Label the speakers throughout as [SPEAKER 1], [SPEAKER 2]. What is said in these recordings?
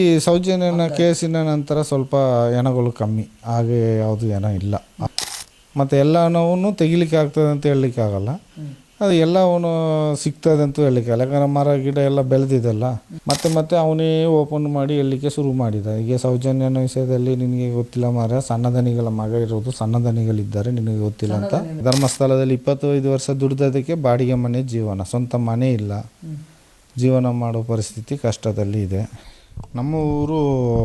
[SPEAKER 1] ಈ ಸೌಜನ್ಯನ ಕೇಸಿನ ನಂತರ ಸ್ವಲ್ಪ ಹೆಣಗಳು ಕಮ್ಮಿ. ಹಾಗೆ ಯಾವುದು ಹೆಣ ಇಲ್ಲ. ಮತ್ತು ಎಲ್ಲನೂ ತೆಗಿಲಿಕ್ಕೆ ಆಗ್ತದೆ ಅಂತ ಹೇಳಲಿಕ್ಕೆ ಆಗಲ್ಲ. ಅದು ಎಲ್ಲವನು ಸಿಗ್ತದೆ ಅಂತ ಹೇಳಲಿಕ್ಕೆ ಯಾಕಂದ್ರೆ ಮರ ಗಿಡ ಎಲ್ಲ ಬೆಳೆದಿದೆಲ್ಲ. ಮತ್ತೆ ಮತ್ತೆ ಅವನೇ ಓಪನ್ ಮಾಡಿ ಹೇಳಲಿಕ್ಕೆ ಶುರು ಮಾಡಿದ. ಈಗ ಸೌಜನ್ಯನ ವಿಷಯದಲ್ಲಿ ನಿನಗೆ ಗೊತ್ತಿಲ್ಲ ಮಾರ ಸಣ್ಣ ದನಿಗಳ ಮಗ ಇರೋದು ಸಣ್ಣ ದನಿಗಳಿದ್ದಾರೆ ನಿನಗೆ ಗೊತ್ತಿಲ್ಲ ಅಂತ. ಧರ್ಮಸ್ಥಳದಲ್ಲಿ ಇಪ್ಪತ್ತೈದು ವರ್ಷ ದುಡಿದದಕ್ಕೆ ಬಾಡಿಗೆ ಮನೆ ಜೀವನ. ಸ್ವಂತ ಮನೆ ಇಲ್ಲ. ಜೀವನ ಮಾಡೋ ಪರಿಸ್ಥಿತಿ ಕಷ್ಟದಲ್ಲಿ ಇದೆ. ನಮ್ಮ ಊರು